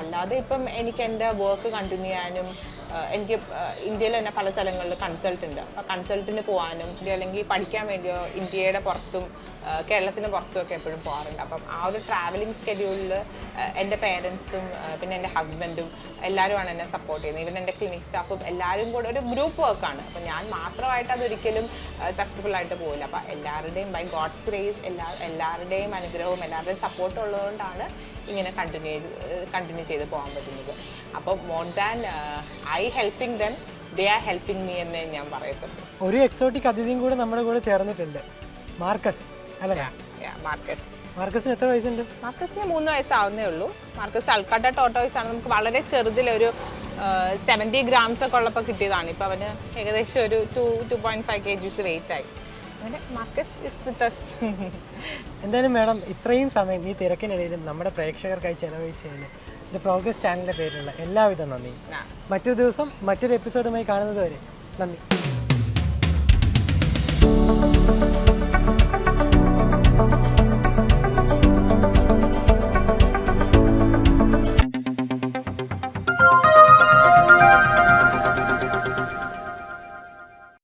അല്ലാതെ ഇപ്പം എനിക്ക് എന്റെ വർക്ക് കണ്ടിന്യൂ ചെയ്യാനും എനിക്ക് ഇന്ത്യയിൽ തന്നെ പല സ്ഥലങ്ങളിൽ കൺസൾട്ട് ഉണ്ട്. കൺസൾട്ടിന് പോകാനും അല്ലെങ്കിൽ പഠിക്കാൻ വേണ്ടിയോ ഇന്ത്യയുടെ പുറത്തും കേരളത്തിന് പുറത്തും ഒക്കെ എപ്പോഴും പോകാറുണ്ട് അപ്പം ആ ഒരു ട്രാവലിംഗ് സ്കെഡ്യൂളിൽ എന്റെ പേരൻസും പിന്നെ എന്റെ ഹസ്ബൻഡും എല്ലാവരുമാണ് എന്നെ സപ്പോർട്ട് ചെയ്യുന്നത്. ഇവൻ എന്റെ ക്ലിനിക് സ്റ്റാഫും എല്ലാവരും കൂടെ ഒരു ഗ്രൂപ്പ് വർക്കാണ് അപ്പം ഞാൻ മാത്രമായിട്ട് അതൊരിക്കലും സക്സസ്ഫുൾ ആയിട്ട് പോകില്ല അപ്പം എല്ലാവരുടെയും ബൈ ഗോഡ്സ് ഗ്രേസ് എല്ലാ എല്ലാവരുടെയും അനുഗ്രഹവും എല്ലാവരുടെയും സപ്പോർട്ടും ഉള്ളതുകൊണ്ടാണ് ഇങ്ങനെ കണ്ടിന്യൂ കണ്ടിന്യൂ ചെയ്ത് പോകാൻ പറ്റുന്നത്. അപ്പോൾ more than I helping them they are helping me എന്നേ ഞാൻ പറയത്തുള്ളൂ. ഒരു എക്സോട്ടിക് അതിഥിയും കൂടെ നമ്മുടെ കൂടെ ചേർന്നിട്ടുണ്ട്. മാർക്കസ് അല്ലേ? മാർക്കസ്. മാർക്കസിന് എത്ര വയസ്സുണ്ട്? മാർക്കസിന് മൂന്ന് വയസ്സാവുന്നേ ഉള്ളൂ. മാർക്കസ് അൽക്കാട്ട ടോട്ടോയ്സ് ആണ് നമുക്ക് വളരെ ചെറുതിലൊരു സെവന്റി ഗ്രാംസ് ഒക്കെ ഉള്ളപ്പോൾ കിട്ടിയതാണ്. ഇപ്പോൾ അവന് ഏകദേശം ഒരു two two point five K Gs weight ആയി. അങ്ങനെ മാർക്കസ് ഇസ് വിത്ത് അസ് എന്തായാലും മാഡം ഇത്രയും സമയം ഈ തിരക്കിനിടയിലും നമ്മുടെ പ്രേക്ഷകർക്കായി ചെലവഴിച്ചതിന് ഇത് പ്രോഗ്രസ് ചാനലിന്റെ പേരിലുള്ള എല്ലാവിധ നന്ദി. മറ്റൊരു ദിവസം മറ്റൊരു എപ്പിസോഡുമായി കാണുന്നത് വരെ നന്ദി.